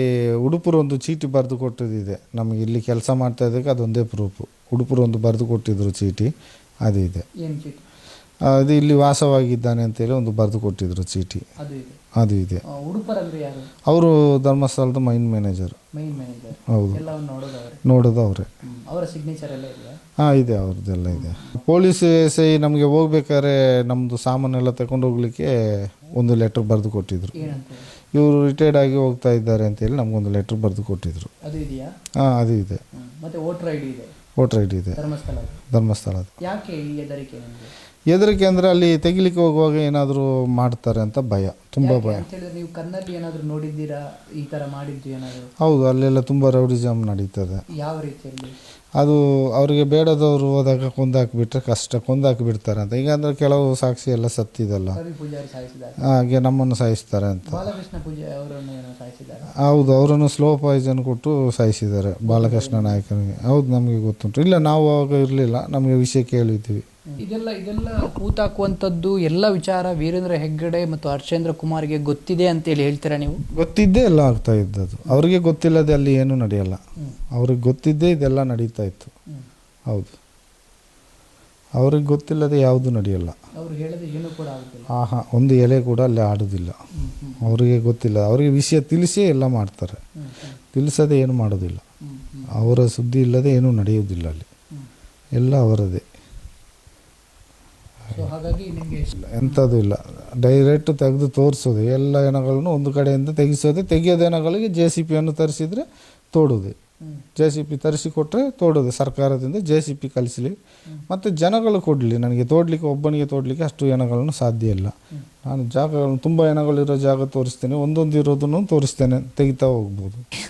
[SPEAKER 1] ಉಡುಪುರ ಒಂದು ಚೀಟಿ ಬರೆದು ಕೊಟ್ಟಿದ್ದಿದೆ. ನಮಗೆ ಇಲ್ಲಿ ಕೆಲಸ ಮಾಡ್ತಾ ಇದ್ದಕ್ಕೆ ಅದೊಂದೇ ಪ್ರೂಫು ಉಡುಪುರ ಒಂದು ಬರೆದು ಕೊಟ್ಟಿದ್ರು ಚೀಟಿ ಅದು ಇದೆ. ಅದು ಇಲ್ಲಿ ವಾಸವಾಗಿದ್ದಾನೆ ಅಂತೇಳಿ ಒಂದು ಬರೆದು ಕೊಟ್ಟಿದ್ರು ಚೀಟಿ.
[SPEAKER 2] ಅದು ಇದೆ. ಯಾರು?
[SPEAKER 1] ಅವರು ಧರ್ಮಸ್ಥಳದ ಮೈನ್ ಮ್ಯಾನೇಜರ್
[SPEAKER 2] ಮೈನ್ ಮ್ಯಾನೇಜರ್
[SPEAKER 1] ಹೌದು.
[SPEAKER 2] ಎಲ್ಲವನ್ನು ನೋಡೋದು ಅವರೇ?
[SPEAKER 1] ನೋಡೋದು ಅವರೇ.
[SPEAKER 2] ಅವರ ಸಿಗ್ನೇಚರ್ ಎಲ್ಲ ಇದೆಯಾ?
[SPEAKER 1] ಹಾಂ ಇದೆ ಅವ್ರದ್ದೆಲ್ಲ ಇದೆ. ಪೊಲೀಸ್ ಎಸ್ ಐ ನಮಗೆ ಹೋಗ್ಬೇಕಾದ್ರೆ ನಮ್ಮದು ಸಾಮಾನೆಲ್ಲ ತಗೊಂಡು ಹೋಗ್ಲಿಕ್ಕೆ ಒಂದು ಲೆಟ್ರ್ ಬರೆದು ಕೊಟ್ಟಿದ್ರು.
[SPEAKER 2] ಏನಂತ?
[SPEAKER 1] ಇವರು ರಿಟೈರ್ಡ್ ಆಗಿ ಹೋಗ್ತಾ ಇದ್ದಾರೆ ಅಂತೇಳಿ ನಮ್ಗೊಂದು ಲೆಟ್ರ್ ಬರೆದು ಕೊಟ್ಟಿದ್ರು.
[SPEAKER 2] ಅದು ಇದೆಯಾ?
[SPEAKER 1] ಹಾಂ ಅದು ಇದೆ.
[SPEAKER 2] ಹ್ಮ್. ಮತ್ತೆ ವೋಟರ್ ಐ ಡಿ ಇದೆ.
[SPEAKER 1] ವೋಟರ್ ಐ ಡಿ ಇದೆ.
[SPEAKER 2] ಧರ್ಮಸ್ಥಳ
[SPEAKER 1] ಧರ್ಮಸ್ಥಳದ
[SPEAKER 2] ಯಾಕೆ ಈ ಹೆದರಿಕೆ ನಿಮಗೆ?
[SPEAKER 1] ಹೆದರಿಕೆ ಅಂದರೆ ಅಲ್ಲಿ ತೆಗಿಲಿಕ್ಕೆ ಹೋಗುವಾಗ ಏನಾದರೂ ಮಾಡ್ತಾರೆ ಅಂತ ಭಯ ತುಂಬ ಭಯ.
[SPEAKER 2] ನೀವು ಕಣ್ಣಲ್ಲಿ ಏನಾದರೂ ನೋಡಿದ್ದೀರಾ? ಈ ಥರ ಮಾಡಿದ್ದು ಏನಾದರೂ?
[SPEAKER 1] ಹೌದು ಅಲ್ಲೆಲ್ಲ ತುಂಬ ರೌಡಿಸಮ್ ನಡೀತದೆ.
[SPEAKER 2] ಯಾವ ರೀತಿಯಲ್ಲಿ?
[SPEAKER 1] ಅದು ಅವರಿಗೆ ಬೇಡದವರು ಹೋದಾಗ ಕೊಂದಾಕಿಬಿಟ್ರೆ ಕಷ್ಟ ಕೊಂದಾಕಿಬಿಡ್ತಾರೆ ಅಂತ. ಈಗ ಅಂದರೆ ಕೆಲವು ಸಾಕ್ಷಿ ಎಲ್ಲ ಸತ್ತಿದಲ್ಲ.
[SPEAKER 2] ರವಿ ಪೂಜಾರಿ ಸಾಯಿಸಿದ್ದಾರೆ.
[SPEAKER 1] ಹಾಗೆ ನಮ್ಮನ್ನು ಸಾಯಿಸ್ತಾರೆ ಅಂತ.
[SPEAKER 2] ಬಾಲಕೃಷ್ಣ ಪೂಜೆ ಅವರನ್ನು ಏನೋ ಸಾಯಿಸಿದ್ದಾರೆ.
[SPEAKER 1] ಹೌದು ಅವರನ್ನು ಸ್ಲೋ ಪಾಯ್ಸನ್ ಕೊಟ್ಟು ಸಾಯಿಸಿದ್ದಾರೆ ಬಾಲಕೃಷ್ಣ ನಾಯಕನಿಗೆ. ಹೌದು ನಮಗೆ ಗೊತ್ತುಂಟು. ಇಲ್ಲ ನಾವು ಅವಾಗ ಇರಲಿಲ್ಲ ನಮಗೆ ವಿಷಯ ಕೇಳಿದ್ವಿ
[SPEAKER 2] ಇದೆಲ್ಲ ಇದೆಲ್ಲ ಕೂತಾಕುವಂಥದ್ದು ಎಲ್ಲ ವಿಚಾರ ವೀರೇಂದ್ರ ಹೆಗ್ಗಡೆ ಮತ್ತು ಹರ್ಷೇಂದ್ರ ಕುಮಾರ್ಗೆ ಗೊತ್ತಿದೆ ಅಂತೇಳಿ ಹೇಳ್ತೀರಾ ನೀವು?
[SPEAKER 1] ಗೊತ್ತಿದ್ದೇ ಎಲ್ಲ ಆಗ್ತಾ ಇದ್ದದ್ದು. ಅವರಿಗೆ ಗೊತ್ತಿಲ್ಲದೆ ಅಲ್ಲಿ ಏನೂ ನಡೆಯಲ್ಲ. ಅವ್ರಿಗೆ ಗೊತ್ತಿದ್ದೇ ಇದೆಲ್ಲ ನಡೀತಾ ಇತ್ತು. ಹೌದು. ಅವ್ರಿಗೆ ಗೊತ್ತಿಲ್ಲದೆ ಯಾವುದು ನಡೆಯಲ್ಲ.
[SPEAKER 2] ಅವ್ರು ಹೇಳಿದ ಏನೂ ಕೂಡ
[SPEAKER 1] ಆಹಾ ಒಂದು ಎಲೆ ಕೂಡ ಅಲ್ಲಿ ಆಡೋದಿಲ್ಲ. ಅವರಿಗೆ ಗೊತ್ತಿಲ್ಲ. ಅವರಿಗೆ ವಿಷಯ ತಿಳಿಸೇ ಎಲ್ಲ ಮಾಡ್ತಾರೆ. ತಿಳಿಸದೆ ಏನು ಮಾಡೋದಿಲ್ಲ. ಅವರ ಸುದ್ದಿ ಇಲ್ಲದೆ ಏನೂ ನಡೆಯುವುದಿಲ್ಲ ಅಲ್ಲಿ. ಎಲ್ಲ ಅವರದೇ. ಎಂಥದ್ದು ಇಲ್ಲ. ಡೈರೆಕ್ಟ್ ತೆಗೆದು ತೋರಿಸೋದು. ಎಲ್ಲ ಹೆಣಗಳನ್ನು ಒಂದು ಕಡೆಯಿಂದ ತೆಗೆಸೋದೆ, ತೆಗಿಯೋದು ಜೆ ಸಿ ಪಿಯನ್ನು ತರಿಸಿದರೆ ತೋಡೋದು. ಜೆ ಸಿ ಪಿ ತರಿಸಿಕೊಟ್ರೆ ತೋಡೋದು. ಸರ್ಕಾರದಿಂದ ಜೆ ಸಿ ಪಿ ಕಲಿಸಲಿ. ಮತ್ತು ಜನಗಳು ಕೊಡಲಿ. ನನಗೆ ತೋಡಲಿಕ್ಕೆ, ಒಬ್ಬನಿಗೆ ತೋಡಲಿಕ್ಕೆ ಅಷ್ಟು ಹೆಣಗಳನ್ನು ಸಾಧ್ಯ ಇಲ್ಲ. ನಾನು ಜಾಗಗಳನ್ನು, ತುಂಬ ಹೆಣಗಳಿರೋ ಜಾಗ ತೋರಿಸ್ತೇನೆ. ಒಂದೊಂದು ಇರೋದನ್ನು ತೋರಿಸ್ತೇನೆ, ತೆಗಿತಾ ಹೋಗ್ಬೋದು.